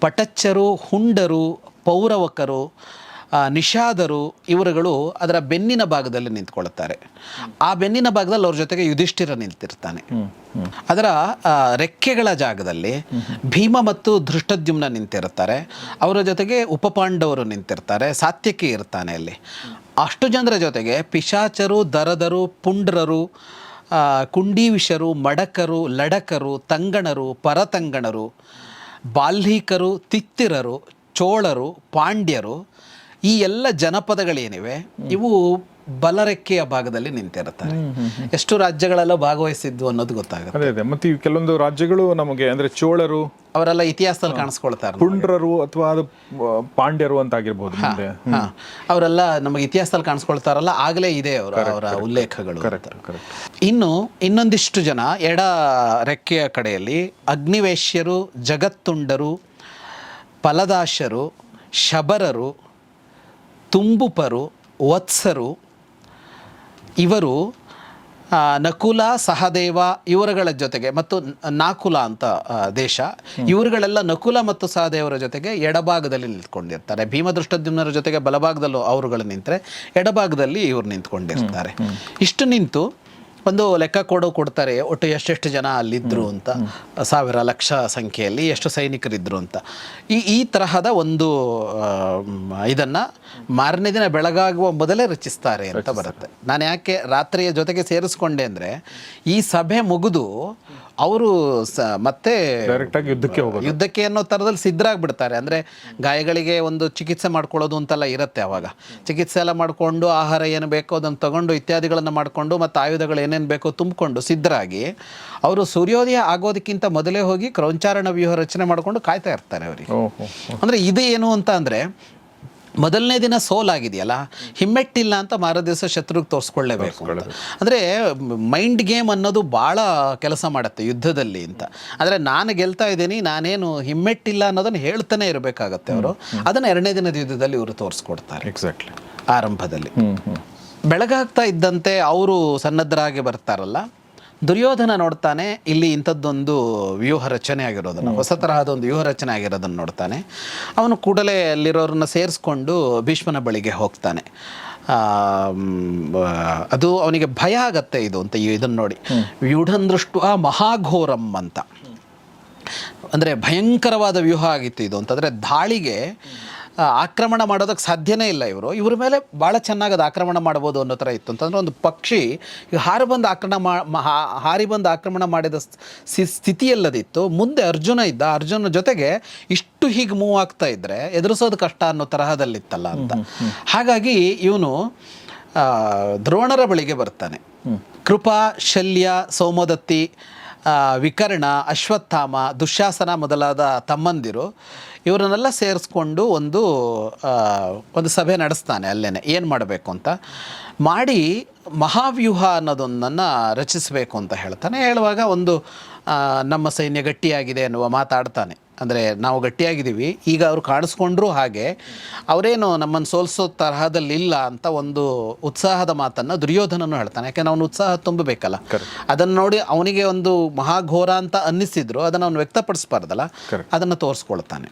ಪಟಚ್ಚರು ಹುಂಡರು ಪೌರವಕರು ನಿಷಾದರು ಇವರುಗಳು ಅದರ ಬೆನ್ನಿನ ಭಾಗದಲ್ಲಿ ನಿಂತ್ಕೊಳ್ಳುತ್ತಾರೆ. ಆ ಬೆನ್ನಿನ ಭಾಗದಲ್ಲಿ ಅವ್ರ ಜೊತೆಗೆ ಯುಧಿಷ್ಠಿರ ನಿಂತಿರ್ತಾನೆ ಅದರ ರೆಕ್ಕೆಗಳ ಜಾಗದಲ್ಲಿ ಭೀಮ ಮತ್ತು ಧೃಷ್ಟದ್ಯುಮ್ನ ನಿಂತಿರ್ತಾರೆ ಅವರ ಜೊತೆಗೆ ಉಪಪಾಂಡವರು ನಿಂತಿರ್ತಾರೆ. ಸಾತ್ಯಕಿ ಇರ್ತಾನೆ ಅಲ್ಲಿ. ಅಷ್ಟು ಜನರ ಜೊತೆಗೆ ಪಿಶಾಚರು, ದರದರು, ಪುಂಡ್ರರು ಕುಂಡೀವಿಷರು, ಮಡಕರು, ಲಡಕರು, ತಂಗಣರು, ಪರತಂಗಣರು, ಬಾಲ್ಹೀಕರು, ತಿತ್ತಿರರು, ಚೋಳರು, ಪಾಂಡ್ಯರು ಈ ಎಲ್ಲ ಜನಪದಗಳೇನಿವೆ ಇವು ಬಲರೆಕ್ಕೆಯ ಭಾಗದಲ್ಲಿ ನಿಂತಿರುತ್ತಾರೆ. ಎಷ್ಟು ರಾಜ್ಯಗಳೆಲ್ಲ ಭಾಗವಹಿಸಿದ್ವು ಅನ್ನೋದು ಗೊತ್ತಾಗುತ್ತೆ. ಮತ್ತೆ ಈ ಕೆಲವೊಂದು ರಾಜ್ಯಗಳು ನಮಗೆ ಅಂದ್ರೆ ಚೋಳರು ಅವರೆಲ್ಲ ಇತಿಹಾಸದಲ್ಲಿ ಕಾಣಿಸ್ಕೊಳ್ತಾರೆ ಪುಂಡ್ರರು ಅಥವಾ ಅದು ಪಾಂಡ್ಯರು ಅಂತ ಆಗಿರ್ಬೋದು ಅವರೆಲ್ಲ ನಮಗೆ ಇತಿಹಾಸದಲ್ಲಿ ಕಾಣಿಸ್ಕೊಳ್ತಾರಲ್ಲ ಆಗಲೇ ಇದೆ ಅವರ ಅವರ ಉಲ್ಲೇಖಗಳು ಇನ್ನು ಇನ್ನೊಂದಿಷ್ಟು ಜನ ಎಡ ರೆಕ್ಕೆಯ ಕಡೆಯಲ್ಲಿ ಅಗ್ನಿವೇಶ್ಯರು ಜಗತ್ತುಂಡರು ಫಲದಾಶರು ಶಬರರು ತುಂಬುಪರು ವತ್ಸರು ಇವರು ನಕುಲ ಸಹದೇವ ಇವರುಗಳ ಜೊತೆಗೆ ಮತ್ತು ನಾಕುಲ ಅಂತ ದೇಶ. ಇವರುಗಳೆಲ್ಲ ನಕುಲ ಮತ್ತು ಸಹದೇವರ ಜೊತೆಗೆ ಎಡಭಾಗದಲ್ಲಿ ನಿಂತ್ಕೊಂಡಿರ್ತಾರೆ. ಭೀಮದೃಷ್ಟದ್ಯುಮ್ನರ ಜೊತೆಗೆ ಬಲಭಾಗದಲ್ಲೂ ಅವರುಗಳು ನಿಂತರೆ ಎಡಭಾಗದಲ್ಲಿ ಇವರು ನಿಂತ್ಕೊಂಡಿರ್ತಾರೆ. ಇಷ್ಟು ನಿಂತು ಒಂದು ಲೆಕ್ಕ ಕೊಡು ಕೊಡ್ತಾರೆ ಒಟ್ಟು ಎಷ್ಟೆಷ್ಟು ಜನ ಅಲ್ಲಿದ್ದರು ಅಂತ. ಸಾವಿರ ಲಕ್ಷ ಸಂಖ್ಯೆಯಲ್ಲಿ ಎಷ್ಟು ಸೈನಿಕರಿದ್ದರು ಅಂತ. ಈ ಈ ತರಹದ ಒಂದು ಇದನ್ನು ಮಾರನೇ ದಿನ ಬೆಳಗಾಗುವ ಮೊದಲೇ ರಚಿಸ್ತಾರೆ ಅಂತ ಬರುತ್ತೆ. ನಾನು ಯಾಕೆ ರಾತ್ರಿಯ ಜೊತೆಗೆ ಸೇರಿಸ್ಕೊಂಡೆ ಅಂದರೆ ಈ ಸಭೆ ಮುಗಿದು ಅವರು ಸ ಮತ್ತೆ ಡೈರೆಕ್ಟ್ ಆಗಿ ಯುದ್ಧಕ್ಕೆ ಹೋಗೋದು. ಯುದ್ಧಕ್ಕೆ ಅನ್ನೋ ಥರದಲ್ಲಿ ಸಿದ್ಧರಾಗ್ಬಿಡ್ತಾರೆ. ಅಂದರೆ ಗಾಯಗಳಿಗೆ ಒಂದು ಚಿಕಿತ್ಸೆ ಮಾಡ್ಕೊಳ್ಳೋದು ಅಂತೆಲ್ಲ ಇರುತ್ತೆ ಅವಾಗ. ಚಿಕಿತ್ಸೆ ಎಲ್ಲ ಮಾಡಿಕೊಂಡು ಆಹಾರ ಏನು ಬೇಕೋ ಅದನ್ನು ತಗೊಂಡು ಇತ್ಯಾದಿಗಳನ್ನು ಮಾಡಿಕೊಂಡು ಮತ್ತು ಆಯುಧಗಳು ಏನೇನು ಬೇಕೋ ತುಂಬಿಕೊಂಡು ಸಿದ್ಧರಾಗಿ ಅವರು ಸೂರ್ಯೋದಯ ಆಗೋದಕ್ಕಿಂತ ಮೊದಲೇ ಹೋಗಿ ಕ್ರೌಂಚಾರಣ ವ್ಯೂಹ ರಚನೆ ಮಾಡಿಕೊಂಡು ಕಾಯ್ತಾ ಇರ್ತಾರೆ ಅವರಿಗೆ. ಅಂದರೆ ಇದು ಏನು ಅಂತ ಅಂದರೆ ಮೊದಲನೇ ದಿನ ಸೋಲಾಗಿದೆಯಲ್ಲ? ಹಿಮ್ಮೆಟ್ಟಿಲ್ಲ ಅಂತ ಮಾರ ದಿವಸ ಶತ್ರುಗೆ ತೋರಿಸ್ಕೊಳ್ಳೇಬೇಕು ಅಂತ. ಅಂದರೆ ಮೈಂಡ್ ಗೇಮ್ ಅನ್ನೋದು ಭಾಳ ಕೆಲಸ ಮಾಡುತ್ತೆ ಯುದ್ಧದಲ್ಲಿ ಅಂತ. ಅಂದರೆ ನಾನು ಗೆಲ್ತಾ ಇದ್ದೀನಿ ನಾನೇನು ಹಿಮ್ಮೆಟ್ಟಿಲ್ಲ ಅನ್ನೋದನ್ನು ಹೇಳ್ತಾನೆ ಇರಬೇಕಾಗತ್ತೆ ಅವರು. ಅದನ್ನು ಎರಡನೇ ದಿನದ ಯುದ್ಧದಲ್ಲಿ ಇವರು ತೋರಿಸ್ಕೊಡ್ತಾರೆ. ಎಕ್ಸಾಕ್ಟ್ಲಿ ಆರಂಭದಲ್ಲಿ. ಬೆಳಗಾಗ್ತಾ ಇದ್ದಂತೆ ಅವರು ಸನ್ನದ್ಧರಾಗಿ ಬರ್ತಾರಲ್ಲ? ದುರ್ಯೋಧನ ನೋಡ್ತಾನೆ ಇಲ್ಲಿ ಇಂಥದ್ದೊಂದು ವ್ಯೂಹ ರಚನೆ ಆಗಿರೋದನ್ನು ಹೊಸ ತರಹದ ಒಂದು ವ್ಯೂಹ ರಚನೆ ಆಗಿರೋದನ್ನು ನೋಡ್ತಾನೆ. ಅವನು ಕೂಡಲೇ ಅಲ್ಲಿರೋರನ್ನ ಸೇರಿಸ್ಕೊಂಡು ಭೀಷ್ಮನ ಬಳಿಗೆ ಹೋಗ್ತಾನೆ. ಅದು ಅವನಿಗೆ ಭಯ ಆಗತ್ತೆ ಇದು ಅಂತ ಇದನ್ನು ನೋಡಿ. ವ್ಯೂಢನ್ ದೃಷ್ಟ ಮಹಾಘೋರಂ ಅಂತ. ಅಂದರೆ ಭಯಂಕರವಾದ ವ್ಯೂಹ ಆಗಿತ್ತು ಇದು ಅಂತಂದರೆ ದಾಳಿಗೆ ಆಕ್ರಮಣ ಮಾಡೋದಕ್ಕೆ ಸಾಧ್ಯನೇ ಇಲ್ಲ ಇವರು. ಇವ್ರ ಮೇಲೆ ಭಾಳ ಚೆನ್ನಾಗಿ ಅದು ಆಕ್ರಮಣ ಮಾಡ್ಬೋದು ಅನ್ನೋ ಥರ ಇತ್ತು. ಅಂತಂದರೆ ಒಂದು ಪಕ್ಷಿ ಹಾರಿ ಬಂದು ಆಕ್ರಮಣ ಮಾ ಹಾರಿ ಬಂದು ಆಕ್ರಮಣ ಮಾಡಿದ ಸ್ಥಿತಿ ಸ್ಥಿತಿಯಲ್ಲದಿತ್ತು. ಮುಂದೆ ಅರ್ಜುನ ಇದ್ದ. ಅರ್ಜುನ ಜೊತೆಗೆ ಇಷ್ಟು ಹೀಗೆ ಮೂವ್ ಆಗ್ತಾ ಇದ್ದರೆ ಎದುರಿಸೋದು ಕಷ್ಟ ಅನ್ನೋ ತರಹದಲ್ಲಿತ್ತಲ್ಲ ಅಂತ. ಹಾಗಾಗಿ ಇವನು ದ್ರೋಣರ ಬಳಿಗೆ ಬರ್ತಾನೆ. ಕೃಪಾ ಶಲ್ಯ ಸೋಮದತ್ತಿ ವಿಕರ್ಣ ಅಶ್ವತ್ಥಾಮ ದುಶ್ಯಾಸನ ಮೊದಲಾದ ತಮ್ಮಂದಿರು. ಇವರನ್ನೆಲ್ಲ ಸೇರಿಸ್ಕೊಂಡು ಒಂದು ಒಂದು ಸಭೆ ನಡೆಸ್ತಾನೆ ಅಲ್ಲೇ ಏನು ಮಾಡಬೇಕು ಅಂತ? ಮಾಡಿ ಮಹಾವ್ಯೂಹ ಅನ್ನೋದೊಂದನ್ನು ರಚಿಸಬೇಕು ಅಂತ ಹೇಳ್ತಾನೆ. ಹೇಳುವಾಗ ಒಂದು ನಮ್ಮ ಸೈನ್ಯ ಗಟ್ಟಿಯಾಗಿದೆ ಅನ್ನುವ ಮಾತಾಡ್ತಾನೆ. ಅಂದರೆ ನಾವು ಗಟ್ಟಿಯಾಗಿದ್ದೀವಿ. ಈಗ ಅವರು ಕಾಣಿಸ್ಕೊಂಡ್ರೂ ಹಾಗೆ ಅವರೇನು ನಮ್ಮನ್ನು ಸೋಲಿಸೋ ತರಹದಲ್ಲಿ ಇಲ್ಲ ಅಂತ ಒಂದು ಉತ್ಸಾಹದ ಮಾತನ್ನು ದುರ್ಯೋಧನನು ಹೇಳ್ತಾನೆ. ಯಾಕೆಂದ್ರೆ ಅವನು ಉತ್ಸಾಹ ತುಂಬಬೇಕಲ್ಲ. ಅದನ್ನು ನೋಡಿ ಅವನಿಗೆ ಒಂದು ಮಹಾಘೋರ ಅಂತ ಅನ್ನಿಸಿದ್ರು. ಅದನ್ನು ಅವನು ವ್ಯಕ್ತಪಡಿಸಬಾರ್ದಲ್ಲ. ಅದನ್ನು ತೋರಿಸ್ಕೊಳ್ತಾನೆ.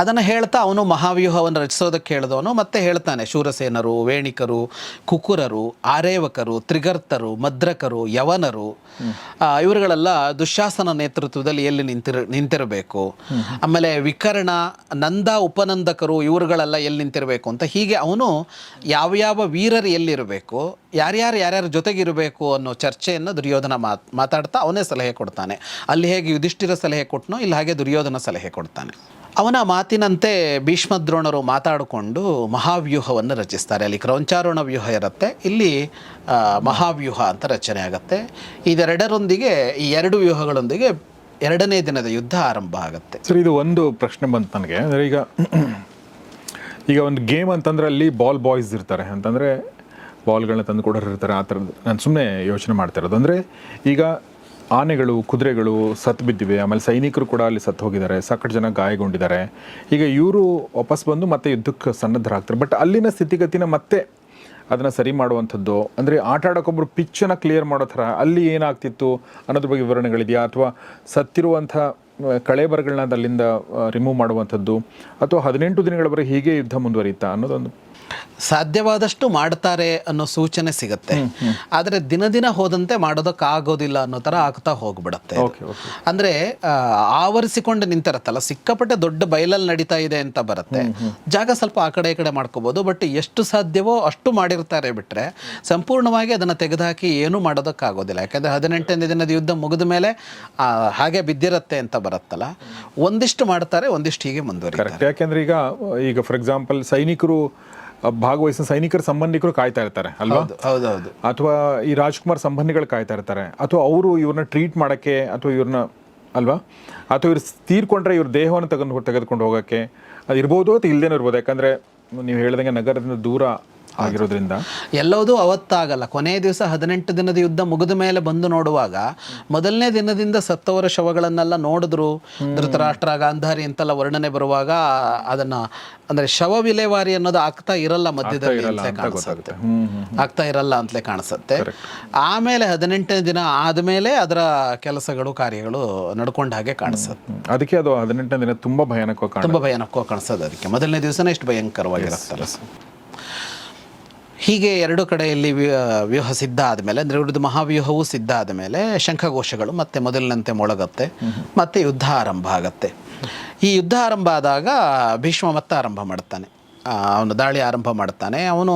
ಅದನ್ನು ಹೇಳ್ತಾ ಅವನು ಮಹಾವ್ಯೂಹವನ್ನು ರಚಿಸೋದಕ್ಕೆ ಹೇಳಿದವನು, ಮತ್ತೆ ಹೇಳ್ತಾನೆ, ಶೂರಸೇನರು, ವೇಣಿಕರು, ಕುಕುರರು, ಆರೇವಕರು, ತ್ರಿಗರ್ತರು, ಮದ್ರಕರು, ಯವನರು ಇವರುಗಳೆಲ್ಲ ದುಶಾಸನ ನೇತೃತ್ವದಲ್ಲಿ ಎಲ್ಲಿ ನಿಂತಿರ, ನಿಂತಿರಬೇಕು. ಆಮೇಲೆ ವಿಕರ್ಣ, ನಂದ ಉಪನಂದಕರು ಇವರುಗಳೆಲ್ಲ ಎಲ್ಲಿ ನಿಂತಿರಬೇಕು ಅಂತ ಹೀಗೆ ಅವನು ಯಾವ ಯಾವ ವೀರರು ಎಲ್ಲಿರಬೇಕು, ಯಾರ್ಯಾರು ಯಾರ್ಯಾರ ಜೊತೆಗಿರಬೇಕು ಅನ್ನೋ ಚರ್ಚೆಯನ್ನು ದುರ್ಯೋಧನ ಮಾತ್, ಮಾತಾಡ್ತಾ ಅವನೇ ಸಲಹೆ ಕೊಡ್ತಾನೆ. ಅಲ್ಲಿ ಹೇಗೆ ಯುಧಿಷ್ಠಿರ ಸಲಹೆ ಕೊಟ್ಟನೋ ಇಲ್ಲಿ ಹಾಗೆ ದುರ್ಯೋಧನ ಸಲಹೆ ಕೊಡ್ತಾನೆ. ಅವನ ಮಾತಿನಂತೆ ಭೀಷ್ಮದ್ರೋಣರು ಮಾತಾಡಿಕೊಂಡು ಮಹಾವ್ಯೂಹವನ್ನು ರಚಿಸ್ತಾರೆ. ಅಲ್ಲಿ ಕ್ರೌಂಚಾರೋಣ ವ್ಯೂಹ ಇರುತ್ತೆ, ಇಲ್ಲಿ ಮಹಾವ್ಯೂಹ ಅಂತ ರಚನೆ ಆಗುತ್ತೆ. ಇದೆರಡರೊಂದಿಗೆ, ಈ ಎರಡು ವ್ಯೂಹಗಳೊಂದಿಗೆ ಎರಡನೇ ದಿನದ ಯುದ್ಧ ಆರಂಭ ಆಗುತ್ತೆ. ಸರ್, ಇದು ಒಂದು ಪ್ರಶ್ನೆ ಬಂತು ನನಗೆ. ಅಂದರೆ ಈಗ ಈಗ ಒಂದು ಗೇಮ್ ಅಂತಂದ್ರೆ ಅಲ್ಲಿ ಬಾಲ್ ಬಾಯ್ಸ್ ಇರ್ತಾರೆ. ಅಂತಂದರೆ ಬಾಲ್ಗಳನ್ನ ತಂದು ಕೊಡೋರು ಇರ್ತಾರೆ. ಆ ಥರದ್ದು. ನಾನು ಸುಮ್ಮನೆ ಯೋಚನೆ ಮಾಡ್ತಾ ಇರೋದು. ಅಂದರೆ ಈಗ ಆನೆಗಳು, ಕುದುರೆಗಳು ಸತ್ತು ಬಿದ್ದಿವೆ. ಆಮೇಲೆ ಸೈನಿಕರು ಕೂಡ ಅಲ್ಲಿ ಸತ್ತು ಹೋಗಿದ್ದಾರೆ. ಸಾಕಷ್ಟು ಜನ ಗಾಯಗೊಂಡಿದ್ದಾರೆ. ಈಗ ಇವರು ವಾಪಸ್ ಬಂದು ಮತ್ತೆ ಯುದ್ಧಕ್ಕೆ ಸನ್ನದ್ಧರಾಗ್ತಾರೆ. ಬಟ್ ಅಲ್ಲಿನ ಸ್ಥಿತಿಗತಿನ ಮತ್ತೆ ಅದನ್ನು ಸರಿ ಮಾಡುವಂಥದ್ದು, ಅಂದರೆ ಆಟ ಆಡೋಕ್ಕೊಬ್ರು ಪಿಚ್ಚನ್ನು ಕ್ಲಿಯರ್ ಮಾಡೋ ಥರ ಅಲ್ಲಿ ಏನಾಗ್ತಿತ್ತು ಅನ್ನೋದ್ರ ಬಗ್ಗೆ ವಿವರಣೆಗಳಿದೆಯಾ? ಅಥವಾ ಸತ್ತಿರುವಂಥ ಕಳೆಬರಗಳನ್ನ ಅಲ್ಲಿಂದ ರಿಮೂವ್ ಮಾಡುವಂಥದ್ದು? ಅಥವಾ ಹದಿನೆಂಟು ದಿನಗಳವರೆಗೆ ಹೀಗೆ ಯುದ್ಧ ಮುಂದುವರಿಯುತ್ತಾ ಅನ್ನೋದೊಂದು ಸಾಧ್ಯವಾದಷ್ಟು ಮಾಡ್ತಾರೆ ಅನ್ನೋ ಸೂಚನೆ ಸಿಗುತ್ತೆ. ಆದರೆ ದಿನ ದಿನ ಹೋದಂತೆ ಮಾಡೋದಕ್ಕಾಗೋದಿಲ್ಲ ಅನ್ನೋ ಥರ ಆಗ್ತಾ ಹೋಗ್ಬಿಡತ್ತೆ ಅಂದರೆ ಆವರಿಸಿಕೊಂಡು ನಿಂತಿರತ್ತಲ್ಲ ಸಿಕ್ಕಾಪಟ್ಟೆ ದೊಡ್ಡ ಬಯಲಲ್ಲಿ ನಡೀತಾ ಇದೆ ಅಂತ ಬರುತ್ತೆ. ಜಾಗ ಸ್ವಲ್ಪ ಆ ಕಡೆ ಈ ಕಡೆ ಮಾಡ್ಕೋಬೋದು ಬಟ್ ಎಷ್ಟು ಸಾಧ್ಯವೋ ಅಷ್ಟು ಮಾಡಿರ್ತಾರೆ ಬಿಟ್ಟರೆ ಸಂಪೂರ್ಣವಾಗಿ ಅದನ್ನು ತೆಗೆದುಹಾಕಿ ಏನೂ ಮಾಡೋದಕ್ಕಾಗೋದಿಲ್ಲ ಯಾಕೆಂದರೆ ಹದಿನೆಂಟನೇ ದಿನದ ಯುದ್ಧ ಮುಗಿದ ಮೇಲೆ ಹಾಗೆ ಬಿದ್ದಿರತ್ತೆ ಅಂತ ಬರುತ್ತಲ್ಲ ಒಂದಿಷ್ಟು ಮಾಡ್ತಾರೆ ಒಂದಿಷ್ಟು ಹೀಗೆ ಮುಂದುವರಿತಾರೆ. ಯಾಕೆಂದರೆ ಈಗ ಈಗ ಫಾರ್ ಎಕ್ಸಾಂಪಲ್ ಸೈನಿಕರು ಭಾಗವಹಿಸಿದ ಸೈನಿಕರ ಸಂಬಂಧಿಕರು ಕಾಯ್ತಾ ಇರ್ತಾರೆ ಅಲ್ವಾ? ಹೌದೌದು ಅಥವಾ ಈ ರಾಜ್ಕುಮಾರ್ ಸಂಬಂಧಿಗಳು ಕಾಯ್ತಾ ಇರ್ತಾರೆ ಅಥವಾ ಅವರು ಇವ್ರನ್ನ ಟ್ರೀಟ್ ಮಾಡೋಕ್ಕೆ ಅಥವಾ ಇವ್ರನ್ನ ಅಲ್ವಾ? ಅಥವಾ ಇವ್ರು ತೀರ್ಕೊಂಡ್ರೆ ಇವ್ರ ದೇಹವನ್ನು ತೆಗೆದು ತೆಗೆದುಕೊಂಡು ಹೋಗೋಕ್ಕೆ ಅದು ಇರ್ಬೋದು ಅಥವಾ ಇಲ್ದೇನೂ ಇರ್ಬೋದು. ಯಾಕಂದರೆ ನೀವು ಹೇಳಿದಂಗೆ ನಗರದಿಂದ ದೂರ ಆಗಿರೋದ್ರಿಂದ? ಎಲ್ಲವೂ ಅವತ್ತಾಗಲ್ಲ. ಕೊನೆಯ ದಿವಸ ಹದಿನೆಂಟು ದಿನದ ಯುದ್ಧ ಮುಗಿದ ಮೇಲೆ ಬಂದು ನೋಡುವಾಗ ಮೊದಲನೇ ದಿನದಿಂದ ಸತ್ತವರ ಶವಗಳನ್ನೆಲ್ಲ ನೋಡಿದ್ರು. ಧೃತರಾಷ್ಟ್ರ ಗಾಂಧಾರಿ ಅಂತೆಲ್ಲ ವರ್ಣನೆ ಬರುವಾಗ ಅದನ್ನ ಅಂದ್ರೆ ಶವ ವಿಲೇವಾರಿ ಅನ್ನೋದು ಆಗ್ತಾ ಇರಲ್ಲ ಮಧ್ಯದಲ್ಲಿ ಅಂತಲೇ ಕಾಣಿಸುತ್ತೆ. ಆಗ್ತಾ ಇರಲ್ಲ ಅಂತಲೇ ಕಾಣಿಸುತ್ತೆ. ಆಮೇಲೆ ಹದಿನೆಂಟನೇ ದಿನ ಆದಮೇಲೆ ಅದರ ಕೆಲಸಗಳು ಕಾರ್ಯಗಳು ನಡ್ಕೊಂಡ ಹಾಗೆ ಕಾಣಿಸುತ್ತೆ. ಅದಕ್ಕೆ ಅದು ಹದಿನೆಂಟನೇ ದಿನ ತುಂಬಾ ಭಯಾನಕವಾಗಿ ತುಂಬಾ ಭಯಾನಕ ಭಯಾನಕವಾಗಿ ಕಾಣಿಸೋದು ಅದಕ್ಕೆ. ಮೊದಲನೇ ದಿವಸನೇ ಇಷ್ಟು ಭಯಂಕರವಾಗಿರುತ್ತಲ್ಲ ಹೀಗೆ ಎರಡು ಕಡೆಯಲ್ಲಿ ವ್ಯೂಹ ವ್ಯೂಹ ಸಿದ್ಧ ಆದಮೇಲೆ ಅಂದರೆ ಇವ್ರದ್ದು ಮಹಾವ್ಯೂಹವು ಸಿದ್ಧ ಆದಮೇಲೆ ಶಂಖಘೋಷಗಳು ಮತ್ತೆ ಮೊದಲಿನಂತೆ ಮೊಳಗತ್ತೆ ಮತ್ತೆ ಯುದ್ಧ ಆರಂಭ ಆಗತ್ತೆ. ಈ ಯುದ್ಧ ಆರಂಭ ಆದಾಗ ಭೀಷ್ಮ ಮತ್ತೆ ಆರಂಭ ಮಾಡ್ತಾನೆ. ಅವನು ದಾಳಿ ಆರಂಭ ಮಾಡ್ತಾನೆ. ಅವನು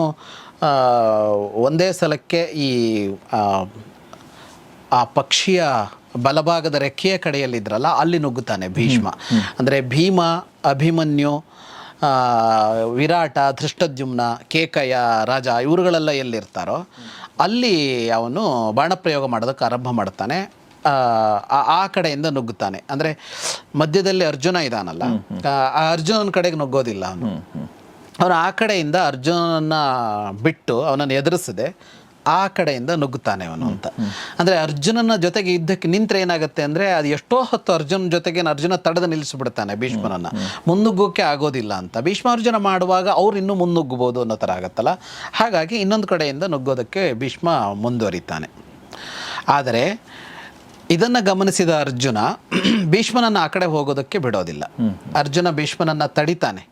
ಒಂದೇ ಸಲಕ್ಕೆ ಈ ಆ, ಪಕ್ಷಿಯ ಬಲಭಾಗದ ರೆಕ್ಕೆಯ ಕಡೆಯಲ್ಲಿದ್ರಲ್ಲ ಅಲ್ಲಿ ನುಗ್ಗುತ್ತಾನೆ ಭೀಷ್ಮ. ಅಂದರೆ ಭೀಮ ಅಭಿಮನ್ಯು ವಿರಾಟ ಧೃಷ್ಟದ್ಯುಮ್ನ ಕೇಕಯ ರಾಜ ಇವರುಗಳೆಲ್ಲ ಎಲ್ಲಿರ್ತಾರೋ ಅಲ್ಲಿ ಅವನು ಬಾಣಪ್ರಯೋಗ ಮಾಡೋದಕ್ಕೆ ಆರಂಭ ಮಾಡ್ತಾನೆ. ಆ, ಕಡೆಯಿಂದ ನುಗ್ಗುತ್ತಾನೆ. ಅಂದರೆ ಮಧ್ಯದಲ್ಲಿ ಅರ್ಜುನ ಇದಾನಲ್ಲ. ಆ ಅರ್ಜುನನ ಕಡೆಗೆ ನುಗ್ಗೋದಿಲ್ಲ ಅವನು. ಅವನು ಆ ಕಡೆಯಿಂದ ಅರ್ಜುನನ ಬಿಟ್ಟು ಅವನನ್ನು ಎದುರಿಸದೆ. ಆ ಕಡೆಯಿಂದ ನುಗ್ಗುತ್ತಾನೆ ಅವನು ಅಂತ. ಅಂದ್ರೆ ಅರ್ಜುನನ ಜೊತೆಗೆ ಯುದ್ಧಕ್ಕೆ ನಿಂತ್ರೆ ಏನಾಗುತ್ತೆ ಅಂದ್ರೆ ಅದು ಎಷ್ಟೋ ಹೊತ್ತು ಅರ್ಜುನ ಜೊತೆಗೆ ಅರ್ಜುನ ತಡೆದು ನಿಲ್ಲಿಸಿಬಿಡ್ತಾನೆ ಭೀಷ್ಮನನ್ನ. ಮುನ್ನುಗ್ಗೋಕೆ ಆಗೋದಿಲ್ಲ ಅಂತ. ಭೀಷ್ಮಾರ್ಜುನ ಮಾಡುವಾಗ ಅವ್ರು ಇನ್ನೂ ಮುನ್ನುಗ್ಗಬಹುದು ಅನ್ನೋ ಥರ ಆಗತ್ತಲ್ಲ? ಹಾಗಾಗಿ ಇನ್ನೊಂದು ಕಡೆಯಿಂದ ನುಗ್ಗೋದಕ್ಕೆ ಭೀಷ್ಮ ಮುಂದುವರಿತಾನೆ. ಆದರೆ ಇದನ್ನು ಗಮನಿಸಿದ ಅರ್ಜುನ ಭೀಷ್ಮನನ್ನು ಆ ಕಡೆ ಹೋಗೋದಕ್ಕೆ ಬಿಡೋದಿಲ್ಲ. ಅರ್ಜುನ ಭೀಷ್ಮನನ್ನು ತಡಿತಾನೆ.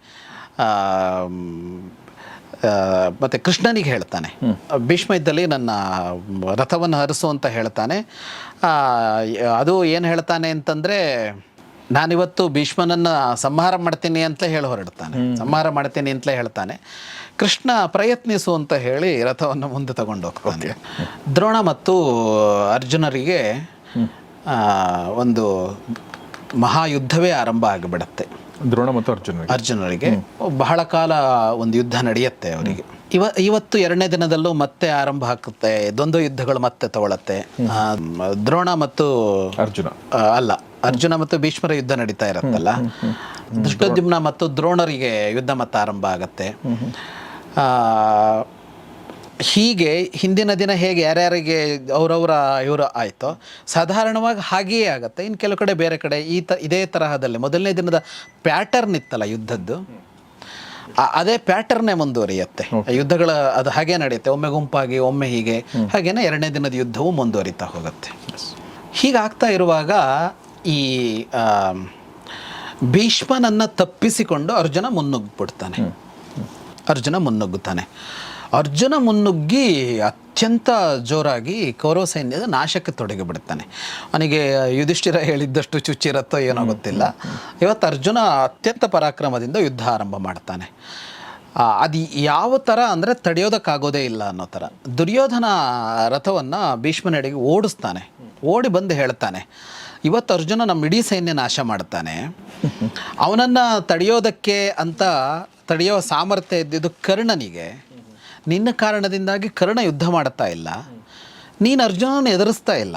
ಮತ್ತೆ ಕೃಷ್ಣನಿಗೆ ಹೇಳ್ತಾನೆ. ಭೀಷ್ಮ ಇದ್ದಲ್ಲಿ ನನ್ನ ರಥವನ್ನು ಹರಿಸು ಅಂತ ಹೇಳ್ತಾನೆ. ಅದು ಏನು ಹೇಳ್ತಾನೆ ಅಂತಂದರೆ ನಾನಿವತ್ತು ಭೀಷ್ಮನನ್ನು ಸಂಹಾರ ಮಾಡ್ತೀನಿ ಅಂತ ಹೇಳಿ ಹೊರಡ್ತಾನೆ. ಸಂಹಾರ ಮಾಡ್ತೀನಿ ಅಂತಲೇ ಹೇಳ್ತಾನೆ. ಕೃಷ್ಣ ಪ್ರಯತ್ನಿಸು ಅಂತ ಹೇಳಿ ರಥವನ್ನು ಮುಂದೆ ತಗೊಂಡು ಹೋಗ್ತಾನೆ. ದ್ರೋಣ ಮತ್ತು ಅರ್ಜುನರಿಗೆ ಒಂದು ಮಹಾಯುದ್ಧವೇ ಆರಂಭ ಆಗಿಬಿಡತ್ತೆ. ದ್ರೋಣ ಮತ್ತು ಅರ್ಜುನ ಅರ್ಜುನರಿಗೆ. ಬಹಳ ಕಾಲ ಒಂದು ಯುದ್ಧ ನಡೆಯುತ್ತೆ ಅವರಿಗೆ. ಇವ ಇವತ್ತು ಎರಡನೇ ದಿನದಲ್ಲೂ ಮತ್ತೆ ಆರಂಭ ಆಗುತ್ತೆ ದ್ವಂದ್ವ ಯುದ್ಧಗಳು ಮತ್ತೆ ತಗೊಳತ್ತೆ. ದ್ರೋಣ ಮತ್ತು ಅರ್ಜುನ. ಅಲ್ಲ ಅರ್ಜುನ ಮತ್ತು ಭೀಷ್ಮರ ಯುದ್ಧ ನಡೀತಾ ಇರತ್ತಲ್ಲ? ದುಷ್ಟೋದ್ಯುಮ್ನ ಮತ್ತು ದ್ರೋಣರಿಗೆ ಯುದ್ಧ ಮತ್ತೆ ಆರಂಭ ಆಗತ್ತೆ ಆ, ಹೀಗೆ ಹಿಂದಿನ ದಿನ ಹೇಗೆ ಯಾರ್ಯಾರಿಗೆ ಅವರವರ ಇವರು ಆಯಿತೋ ಸಾಧಾರಣವಾಗಿ ಹಾಗೆಯೇ ಆಗುತ್ತೆ. ಇನ್ನು ಕೆಲವು ಕಡೆ ಬೇರೆ ಕಡೆ ಈ ತ ಇದೇ ತರಹದಲ್ಲಿ ಮೊದಲನೇ ದಿನದ ಪ್ಯಾಟರ್ನ್ ಇತ್ತಲ್ಲ ಯುದ್ಧದ್ದು? ಅದೇ ಪ್ಯಾಟರ್ನೇ ಮುಂದುವರಿಯುತ್ತೆ. ಯುದ್ಧಗಳ ಅದು ಹಾಗೆ ನಡೆಯುತ್ತೆ. ಒಮ್ಮೆ ಗುಂಪಾಗಿ ಒಮ್ಮೆ ಹೀಗೆ. ಹಾಗೇನೆ ಎರಡನೇ ದಿನದ ಯುದ್ಧವು ಮುಂದುವರಿತಾ ಹೋಗುತ್ತೆ. ಹೀಗಾಗ್ತಾ ಇರುವಾಗ ಈ ಭೀಷ್ಮನನ್ನು ಭೀಷ್ಮನನ್ನ ತಪ್ಪಿಸಿಕೊಂಡು ಅರ್ಜುನ ಮುನ್ನುಗ್ಬಿಡ್ತಾನೆ ಅರ್ಜುನ ಮುನ್ನುಗ್ಗುತ್ತಾನೆ ಅರ್ಜುನ ಮುನ್ನುಗ್ಗಿ ಅತ್ಯಂತ ಜೋರಾಗಿ ಕೌರವ ಸೈನ್ಯದ ನಾಶಕ್ಕೆ ತೊಡಗಿಬಿಡ್ತಾನೆ ಅವನಿಗೆ ಯುಧಿಷ್ಠಿರ ಹೇಳಿದ್ದಷ್ಟು ಚುಚ್ಚಿರತ್ತೋ ಏನೋ ಗೊತ್ತಿಲ್ಲ. ಇವತ್ತು ಅರ್ಜುನ ಅತ್ಯಂತ ಪರಾಕ್ರಮದಿಂದ ಯುದ್ಧ ಆರಂಭ ಮಾಡ್ತಾನೆ. ಅದು ಯಾವ ಥರ ಅಂದರೆ ತಡೆಯೋದಕ್ಕಾಗೋದೇ ಇಲ್ಲ ಅನ್ನೋ ಥರ ದುರ್ಯೋಧನ ರಥವನ್ನು ಭೀಷ್ಮನಡೆಗೆ ಓಡಿಸ್ತಾನೆ. ಓಡಿ ಬಂದು ಹೇಳ್ತಾನೆ ಇವತ್ತು ಅರ್ಜುನ ನಮ್ಮ ಇಡೀ ಸೈನ್ಯ ನಾಶ ಮಾಡ್ತಾನೆ. ಅವನನ್ನು ತಡೆಯೋದಕ್ಕೆ ಅಂತ ತಡೆಯೋ ಸಾಮರ್ಥ್ಯ ಇದ್ದಿದ್ದು ಕರ್ಣನಿಗೆ. ನಿನ್ನ ಕಾರಣದಿಂದಾಗಿ ಕರ್ಣ ಯುದ್ಧ ಮಾಡುತ್ತಾ ಇಲ್ಲ. ನೀನು ಅರ್ಜುನನ ಎದುರಿಸ್ತಾ ಇಲ್ಲ.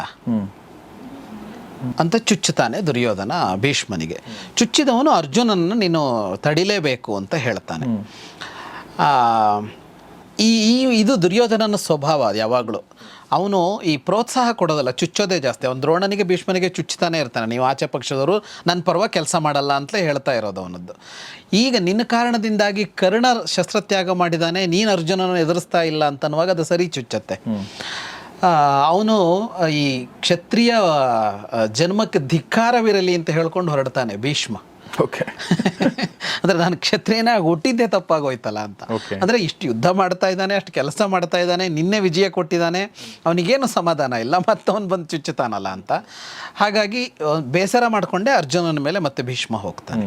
ಅಂತ ಚುಚ್ಚುತ್ತಾನೆ ದುರ್ಯೋಧನ ಭೀಷ್ಮನಿಗೆ. ಚುಚ್ಚಿದವನು ಅರ್ಜುನನ್ನು ನೀನು ತಡಿಲೇಬೇಕು ಅಂತ ಹೇಳ್ತಾನೆ. ಈ ಇದು ದುರ್ಯೋಧನನ ಸ್ವಭಾವ ಯಾವಾಗಲೂ. ಅವನು ಈ ಪ್ರೋತ್ಸಾಹ ಕೊಡೋದಲ್ಲ ಚುಚ್ಚೋದೇ ಜಾಸ್ತಿ. ಅವನು ದ್ರೋಣನಿಗೆ ಭೀಷ್ಮನಿಗೆ ಚುಚ್ಚುತ್ತಾನೆ ಇರ್ತಾನೆ. ನೀವು ಆಚೆ ಪಕ್ಷದವರು ನನ್ನ ಪರ್ವ ಕೆಲಸ ಮಾಡಲ್ಲ ಅಂತಲೇ ಹೇಳ್ತಾ ಇರೋದು ಅವನದ್ದು. ಈಗ ನಿನ್ನ ಕಾರಣದಿಂದಾಗಿ ಕರ್ಣ ಶಸ್ತ್ರತ್ಯಾಗ ಮಾಡಿದಾನೆ ನೀನು ಅರ್ಜುನನ ಎದುರಿಸ್ತಾ ಇಲ್ಲ ಅಂತನ್ನುವಾಗ ಅದು ಸರಿ ಚುಚ್ಚತ್ತೆ. ಅವನು ಈ ಕ್ಷತ್ರಿಯ ಜನ್ಮಕ್ಕೆ ಧಿಕ್ಕಾರವಿರಲಿ ಅಂತ ಹೇಳ್ಕೊಂಡು ಹೊರಡ್ತಾನೆ ಭೀಷ್ಮ. ಓಕೆ ಅಂದ್ರೆ ನಾನು ಕ್ಷತ್ರಿಯನ ಹುಟ್ಟಿದ್ದೇ ತಪ್ಪಾಗೋಯ್ತಲ್ಲ ಅಂತ. ಅಂದ್ರೆ ಇಷ್ಟು ಯುದ್ಧ ಮಾಡ್ತಾ ಇದ್ದಾನೆ ಅಷ್ಟು ಕೆಲಸ ಮಾಡ್ತಾ ಇದ್ದಾನೆ ನಿನ್ನೆ ವಿಜಯ ಕೊಟ್ಟಿದ್ದಾನೆ ಅವನಿಗೇನು ಸಮಾಧಾನ ಇಲ್ಲ ಮತ್ತವನು ಬಂದು ಚುಚ್ಚುತ್ತಾನಲ್ಲ ಅಂತ. ಹಾಗಾಗಿ ಬೇಸರ ಮಾಡಿಕೊಂಡೆ ಅರ್ಜುನನ ಮೇಲೆ ಮತ್ತೆ ಭೀಷ್ಮ ಹೋಗ್ತಾನೆ.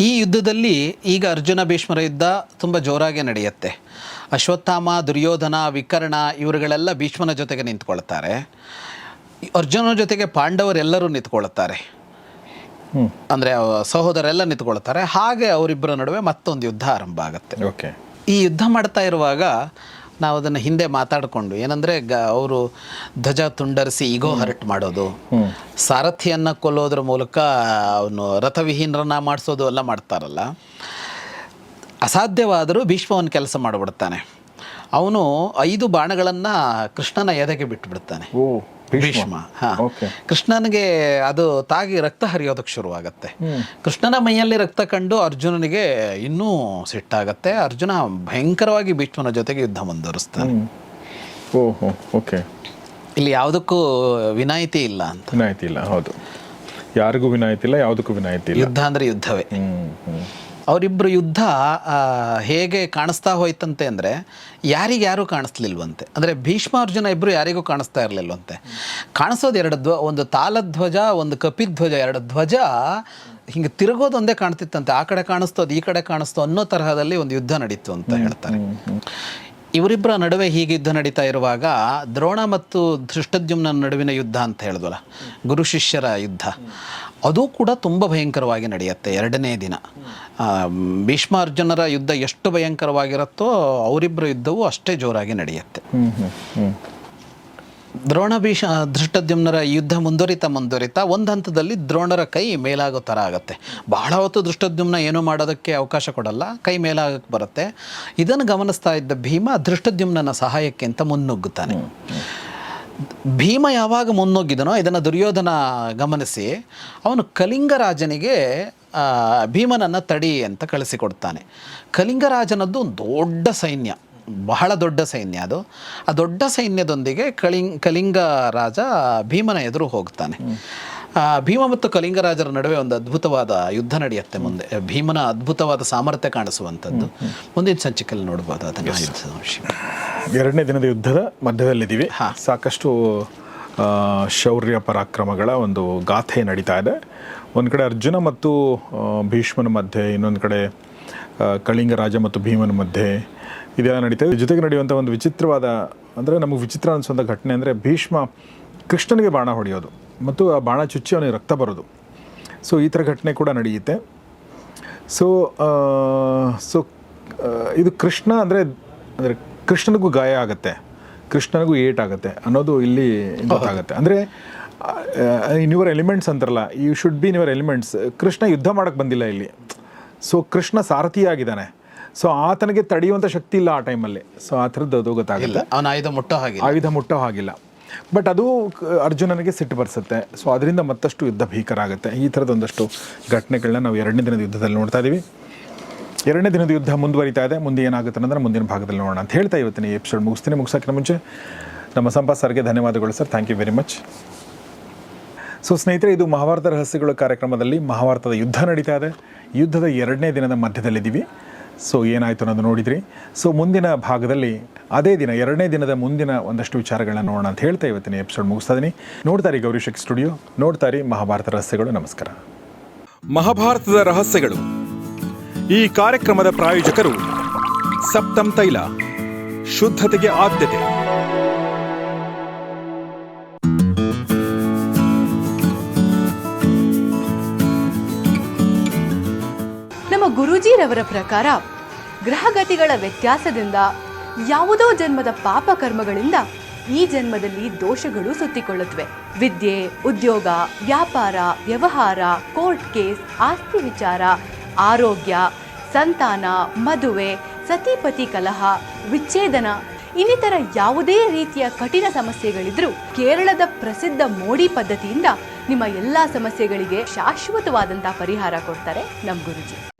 ಈ ಯುದ್ಧದಲ್ಲಿ ಈಗ ಅರ್ಜುನ ಭೀಷ್ಮರ ಯುದ್ಧ ತುಂಬ ಜೋರಾಗಿ ನಡೆಯುತ್ತೆ. ಅಶ್ವತ್ಥಾಮ ದುರ್ಯೋಧನ ವಿಕರ್ಣ ಇವರುಗಳೆಲ್ಲ ಭೀಷ್ಮನ ಜೊತೆಗೆ ನಿಂತ್ಕೊಳ್ತಾರೆ. ಅರ್ಜುನ ಜೊತೆಗೆ ಪಾಂಡವರೆಲ್ಲರೂ ನಿಂತ್ಕೊಳ್ತಾರೆ. ಅಂದರೆ ಸಹೋದರೆಲ್ಲ ನಿಂತ್ಕೊಳ್ತಾರೆ. ಹಾಗೆ ಅವರಿಬ್ಬರ ನಡುವೆ ಮತ್ತೊಂದು ಯುದ್ಧ ಆರಂಭ ಆಗುತ್ತೆ. ಓಕೆ. ಈ ಯುದ್ಧ ಮಾಡ್ತಾ ಇರುವಾಗ ನಾವು ಅದನ್ನು ಹಿಂದೆ ಮಾತಾಡಿಕೊಂಡು ಏನಂದರೆ ಗ ಅವರು ಧ್ವಜ ತುಂಡರಿಸಿ ಈಗೋ ಹರ್ಟ್ ಮಾಡೋದು. ಸಾರಥಿಯನ್ನು ಕೊಲ್ಲೋದ್ರ ಮೂಲಕ ಅವನು ರಥವಿಹೀನರನ್ನ ಮಾಡಿಸೋದು ಎಲ್ಲ ಮಾಡ್ತಾರಲ್ಲ. ಅಸಾಧ್ಯವಾದರೂ ಭೀಷ್ಮವನ್ನು ಕೆಲಸ ಮಾಡಿಬಿಡ್ತಾನೆ. ಅವನು ಐದು ಬಾಣಗಳನ್ನು ಕೃಷ್ಣನ ಎದೆಗೆ ಬಿಟ್ಟುಬಿಡ್ತಾನೆ ಭೀಷ್ಮ. ಕೃಷ್ಣನಿಗೆ ಅದು ತಾಗಿ ರಕ್ತ ಹರಿಯೋದಕ್ಕೆ ಶುರುವಾಗತ್ತೆ. ಕೃಷ್ಣನ ಮೈಯಲ್ಲಿ ರಕ್ತ ಕಂಡು ಅರ್ಜುನನಿಗೆ ಇನ್ನೂ ಸಿಟ್ಟಾಗತ್ತೆ. ಅರ್ಜುನ ಭಯಂಕರವಾಗಿ ಭೀಷ್ಮನ ಜೊತೆಗೆ ಯುದ್ಧ ಮುಂದುವರಿಸ್ತಾನೆ. ಓಕೆ ಇಲ್ಲಿ ಯಾವುದಕ್ಕೂ ವಿನಾಯಿತಿ ಇಲ್ಲ ಅಂತ. ವಿನಾಯಿತಿ ಇಲ್ಲ ಹೌದು. ಯಾರಿಗೂ ವಿನಾಯಿತಿ ಇಲ್ಲ ಯಾವುದಕ್ಕೂ ವಿನಾಯಿತಿ ಇಲ್ಲ. ಯುದ್ಧ ಅಂದ್ರೆ ಯುದ್ಧವೇ. ಅವರಿಬ್ಬರು ಯುದ್ಧ ಹೇಗೆ ಕಾಣಿಸ್ತಾ ಹೋಯ್ತಂತೆ ಅಂದರೆ ಯಾರಿಗೆ ಯಾರೂ ಕಾಣಿಸ್ಲಿಲ್ವಂತೆ. ಅಂದರೆ ಭೀಷ್ಮಾರ್ಜುನ ಇಬ್ಬರು ಯಾರಿಗೂ ಕಾಣಿಸ್ತಾ ಇರಲಿಲ್ವಂತೆ. ಕಾಣಿಸೋದು ಎರಡು ಧ್ವ ಒಂದು ತಾಲಧ್ವಜ ಒಂದು ಕಪಿಧ್ವಜ ಎರಡು ಧ್ವಜ ಹಿಂಗೆ ತಿರುಗೋದು ಒಂದೇ ಕಾಣ್ತಿತ್ತಂತೆ. ಆ ಕಡೆ ಕಾಣಿಸ್ತೋದು ಈ ಕಡೆ ಕಾಣಿಸ್ತೋ ಅನ್ನೋ ತರಹದಲ್ಲಿ ಒಂದು ಯುದ್ಧ ನಡೀತು ಅಂತ ಹೇಳ್ತಾರೆ. ಇವರಿಬ್ಬರ ನಡುವೆ ಹೀಗೆ ಯುದ್ಧ ನಡೀತಾ ಇರುವಾಗ ದ್ರೋಣ ಮತ್ತು ಧೃಷ್ಟದ್ಯುಮ್ನ ನಡುವಿನ ಯುದ್ಧ ಅಂತ ಹೇಳಿದ್ವಲ್ಲ ಗುರು ಶಿಷ್ಯರ ಯುದ್ಧ. ಅದು ಕೂಡ ತುಂಬ ಭಯಂಕರವಾಗಿ ನಡೆಯುತ್ತೆ ಎರಡನೇ ದಿನ. ಭೀಷ್ಮಾರ್ಜುನರ ಯುದ್ಧ ಎಷ್ಟು ಭಯಂಕರವಾಗಿರುತ್ತೋ ಅವರಿಬ್ಬರ ಯುದ್ಧವೂ ಅಷ್ಟೇ ಜೋರಾಗಿ ನಡೆಯುತ್ತೆ. ಹ್ಮ್ ಹ್ಮ್ ಹ್ಮ್ ದ್ರೋಣ ಭೀಷ ಧೃಷ್ಟದ್ಯುಮ್ನರ ಯುದ್ಧ ಮುಂದುವರಿತ ಮುಂದುವರಿತ ಒಂದು ಹಂತದಲ್ಲಿ ದ್ರೋಣರ ಕೈ ಮೇಲಾಗೋ ಥರ ಆಗುತ್ತೆ. ಬಹಳ ಹೊತ್ತು ದೃಷ್ಟದ್ಯುಮ್ನ ಏನು ಮಾಡೋದಕ್ಕೆ ಅವಕಾಶ ಕೊಡಲ್ಲ, ಕೈ ಮೇಲಾಗಕ್ಕೆ ಬರುತ್ತೆ. ಇದನ್ನು ಗಮನಿಸ್ತಾ ಇದ್ದ ಭೀಮ ದೃಷ್ಟದ್ಯುಮ್ನ ಸಹಾಯಕ್ಕೆ ಅಂತ ಮುನ್ನುಗ್ಗುತ್ತಾನೆ. ಭೀಮ ಯಾವಾಗ ಮುನ್ನುಗ್ಗಿದನೋ ಇದನ್ನು ದುರ್ಯೋಧನ ಗಮನಿಸಿ ಅವನು ಕಲಿಂಗರಾಜನಿಗೆ ಭೀಮನನ್ನು ತಡಿ ಅಂತ ಕಳಿಸಿಕೊಡ್ತಾನೆ. ಕಲಿಂಗರಾಜನದ್ದು ಒಂದು ದೊಡ್ಡ ಸೈನ್ಯ. ಬಹಳ ದೊಡ್ಡ ಸೈನ್ಯ ಅದು. ಆ ದೊಡ್ಡ ಸೈನ್ಯದೊಂದಿಗೆ ಕಳಿಂಗ್ ಕಲಿಂಗ ರಾಜ ಭೀಮನ ಎದುರು ಹೋಗ್ತಾನೆ. ಆ, ಭೀಮ ಮತ್ತು ಕಲಿಂಗರಾಜರ ನಡುವೆ ಒಂದು ಅದ್ಭುತವಾದ ಯುದ್ಧ ನಡೆಯುತ್ತೆ ಮುಂದೆ. ಭೀಮನ ಅದ್ಭುತವಾದ ಸಾಮರ್ಥ್ಯ ಕಾಣಿಸುವಂಥದ್ದು. ಮುಂದಿನ ಸಂಚಿಕೆಯಲ್ಲಿ ನೋಡ್ಬೋದು ಅದನ್ನು ಎರಡನೇ ದಿನದ ಯುದ್ಧದ ಮಧ್ಯದಲ್ಲಿದ್ದೀವಿ. ಹಾ. ಸಾಕಷ್ಟು ಶೌರ್ಯ ಪರಾಕ್ರಮಗಳ ಒಂದು ಗಾಥೆ ನಡೀತಾ ಇದೆ. ಒಂದು ಕಡೆ ಅರ್ಜುನ ಮತ್ತು ಭೀಷ್ಮನ ಮಧ್ಯೆ ಇನ್ನೊಂದು ಕಡೆ ಕಳಿಂಗರಾಜ ಕಳಿಂಗ ರಾಜ ಮತ್ತು ಭೀಮನ ಮಧ್ಯೆ ಇದೆಲ್ಲ ನಡೀತಾ ಇದೆ. ಜೊತೆಗೆ ನಡೆಯುವಂಥ ಒಂದು ವಿಚಿತ್ರವಾದ ಅಂದರೆ ನಮಗೆ ವಿಚಿತ್ರ ಅನಿಸುವಂಥ ಘಟನೆ ಅಂದರೆ ಭೀಷ್ಮ ಕೃಷ್ಣನಿಗೆ ಬಾಣ ಹೊಡೆಯೋದು ಮತ್ತು ಆ ಬಾಣ ಚುಚ್ಚಿ ಅವನಿಗೆ ರಕ್ತ ಬರೋದು. ಸೊ ಈ ಥರ ಘಟನೆ ಕೂಡ ನಡೆಯುತ್ತೆ. ಸೊ ಸೊ ಇದು ಕೃಷ್ಣ ಅಂದರೆ ಅಂದರೆ ಕೃಷ್ಣನಿಗೂ ಗಾಯ ಆಗುತ್ತೆ. ಕೃಷ್ಣನಿಗೂ ಏಟ್ ಆಗುತ್ತೆ ಅನ್ನೋದು ಇಲ್ಲಿ ಗೊತ್ತಾಗುತ್ತೆ. ಅಂದರೆ ಇನ್ ಯುವರ್ ಎಲಿಮೆಂಟ್ಸ್ ಅಂತಾರಲ್ಲ you should be in your elements Krishna ಯುದ್ಧ ಮಾಡೋಕ್ಕೆ ಬಂದಿಲ್ಲ ಇಲ್ಲಿ. ಸೊ ಕೃಷ್ಣ ಸಾರಥಿಯಾಗಿದ್ದಾನೆ. ಸೊ ಆತನಿಗೆ ತಡೆಯುವಂಥ ಶಕ್ತಿ ಇಲ್ಲ ಆ ಟೈಮಲ್ಲಿ ಸೊ ಆ ಥರದ್ದು ಅದು ಗೊತ್ತಾಗಿಲ್ಲ. ಅವನ ಆಯುಧ ಮುಟ್ಟೋ ಹಾಗೆ ಆಯುಧ ಮುಟ್ಟೋ ಹಾಗಿಲ್ಲ. ಬಟ್ ಅದು ಅರ್ಜುನನಿಗೆ ಸಿಟ್ಟು ಬರ್ಸುತ್ತೆ. ಸೊ ಅದರಿಂದ ಮತ್ತಷ್ಟು ಯುದ್ಧ ಭೀಕರ ಆಗುತ್ತೆ ಈ ಥರದ ಒಂದಷ್ಟು ಘಟನೆಗಳನ್ನ ನಾವು ಎರಡನೇ ದಿನದ ಯುದ್ಧದಲ್ಲಿ ನೋಡ್ತಾ ಇದ್ದೀವಿ ಎರಡನೇ ದಿನದ ಯುದ್ಧ ಮುಂದುವರಿತಾ ಇದೆ. ಮುಂದೆ ಏನಾಗುತ್ತೆ ಅಂದರೆ ಮುಂದಿನ ಭಾಗದಲ್ಲಿ ನೋಡೋಣ ಅಂತ ಹೇಳ್ತಾ ಇವತ್ತಿನ ಎಪಿಸೋಡ್ ಮುಗಿಸ್ತೀನಿ. ಮುಗಿಸೋಕ್ಕಿಂತ ಮುಂಚೆ ನಮ್ಮ ಸಂಪತ್ ಸರ್ಗೆ ಧನ್ಯವಾದಗಳು sir thank you very much so ಸ್ನೇಹಿತರೆ ಇದು ಮಹಾಭಾರತ ರಹಸ್ಯಗಳ ಕಾರ್ಯಕ್ರಮದಲ್ಲಿ ಮಹಾಭಾರತದ ಯುದ್ಧ ನಡೀತಾ ಇದೆ. ಯುದ್ಧದ ಎರಡನೇ ದಿನದ ಮಧ್ಯದಲ್ಲಿದ್ದೀವಿ. ಸೊ ಏನಾಯಿತು ಅನ್ನೋದು ನೋಡಿದ್ರಿ? ಸೊ ಮುಂದಿನ ಭಾಗದಲ್ಲಿ ಅದೇ ದಿನ, ಎರಡನೇ ದಿನದ ಮುಂದಿನ ಒಂದಷ್ಟು ವಿಚಾರಗಳನ್ನ ನೋಡೋಣ ಅಂತ ಹೇಳ್ತಾ ಇವತ್ತಿನ ಎಪಿಸೋಡ್ ಮುಗಿಸ್ತಾ ಇದ್ದೀನಿ ನೋಡ್ತಾರಿ ಗೌರಿಶಕ್ ಸ್ಟುಡಿಯೋ ನೋಡ್ತಾರಿ ಮಹಾಭಾರತ ರಹಸ್ಯಗಳು. ನಮಸ್ಕಾರ. ಮಹಾಭಾರತದ ರಹಸ್ಯಗಳು. ಈ ಕಾರ್ಯಕ್ರಮದ ಪ್ರಾಯೋಜಕರು ಸಪ್ತಂ ತೈಲ, ಶುದ್ಧತೆಗೆ ಆದ್ಯತೆ. ಗುರೂಜಿರವರ ಪ್ರಕಾರ ಗ್ರಹಗತಿಗಳ ವ್ಯತ್ಯಾಸದಿಂದ ಯಾವುದೋ ಜನ್ಮದ ಪಾಪ ಕರ್ಮಗಳಿಂದ ಈ ಜನ್ಮದಲ್ಲಿ ದೋಷಗಳು ಸುತ್ತಿಕೊಳ್ಳುತ್ತವೆ. ವಿದ್ಯೆ, ಉದ್ಯೋಗ, ವ್ಯಾಪಾರ, ವ್ಯವಹಾರ ಕೋರ್ಟ್ ಕೇಸ್ ಆಸ್ತಿ ವಿಚಾರ, ಆರೋಗ್ಯ, ಸಂತಾನ, ಮದುವೆ, ಸತಿಪತಿ ಕಲಹ, ವಿಚ್ಛೇದನ, ಇನ್ನಿತರ ಯಾವುದೇ ರೀತಿಯ ಕಠಿಣ ಸಮಸ್ಯೆಗಳಿದ್ರೂ ಕೇರಳದ ಪ್ರಸಿದ್ಧ ಮೋಡಿ ಪದ್ಧತಿಯಿಂದ ನಿಮ್ಮ ಎಲ್ಲಾ ಸಮಸ್ಯೆಗಳಿಗೆ ಶಾಶ್ವತವಾದಂತಹ ಪರಿಹಾರ ಕೊಡ್ತಾರೆ ನಮ್ಮ ಗುರುಜಿ.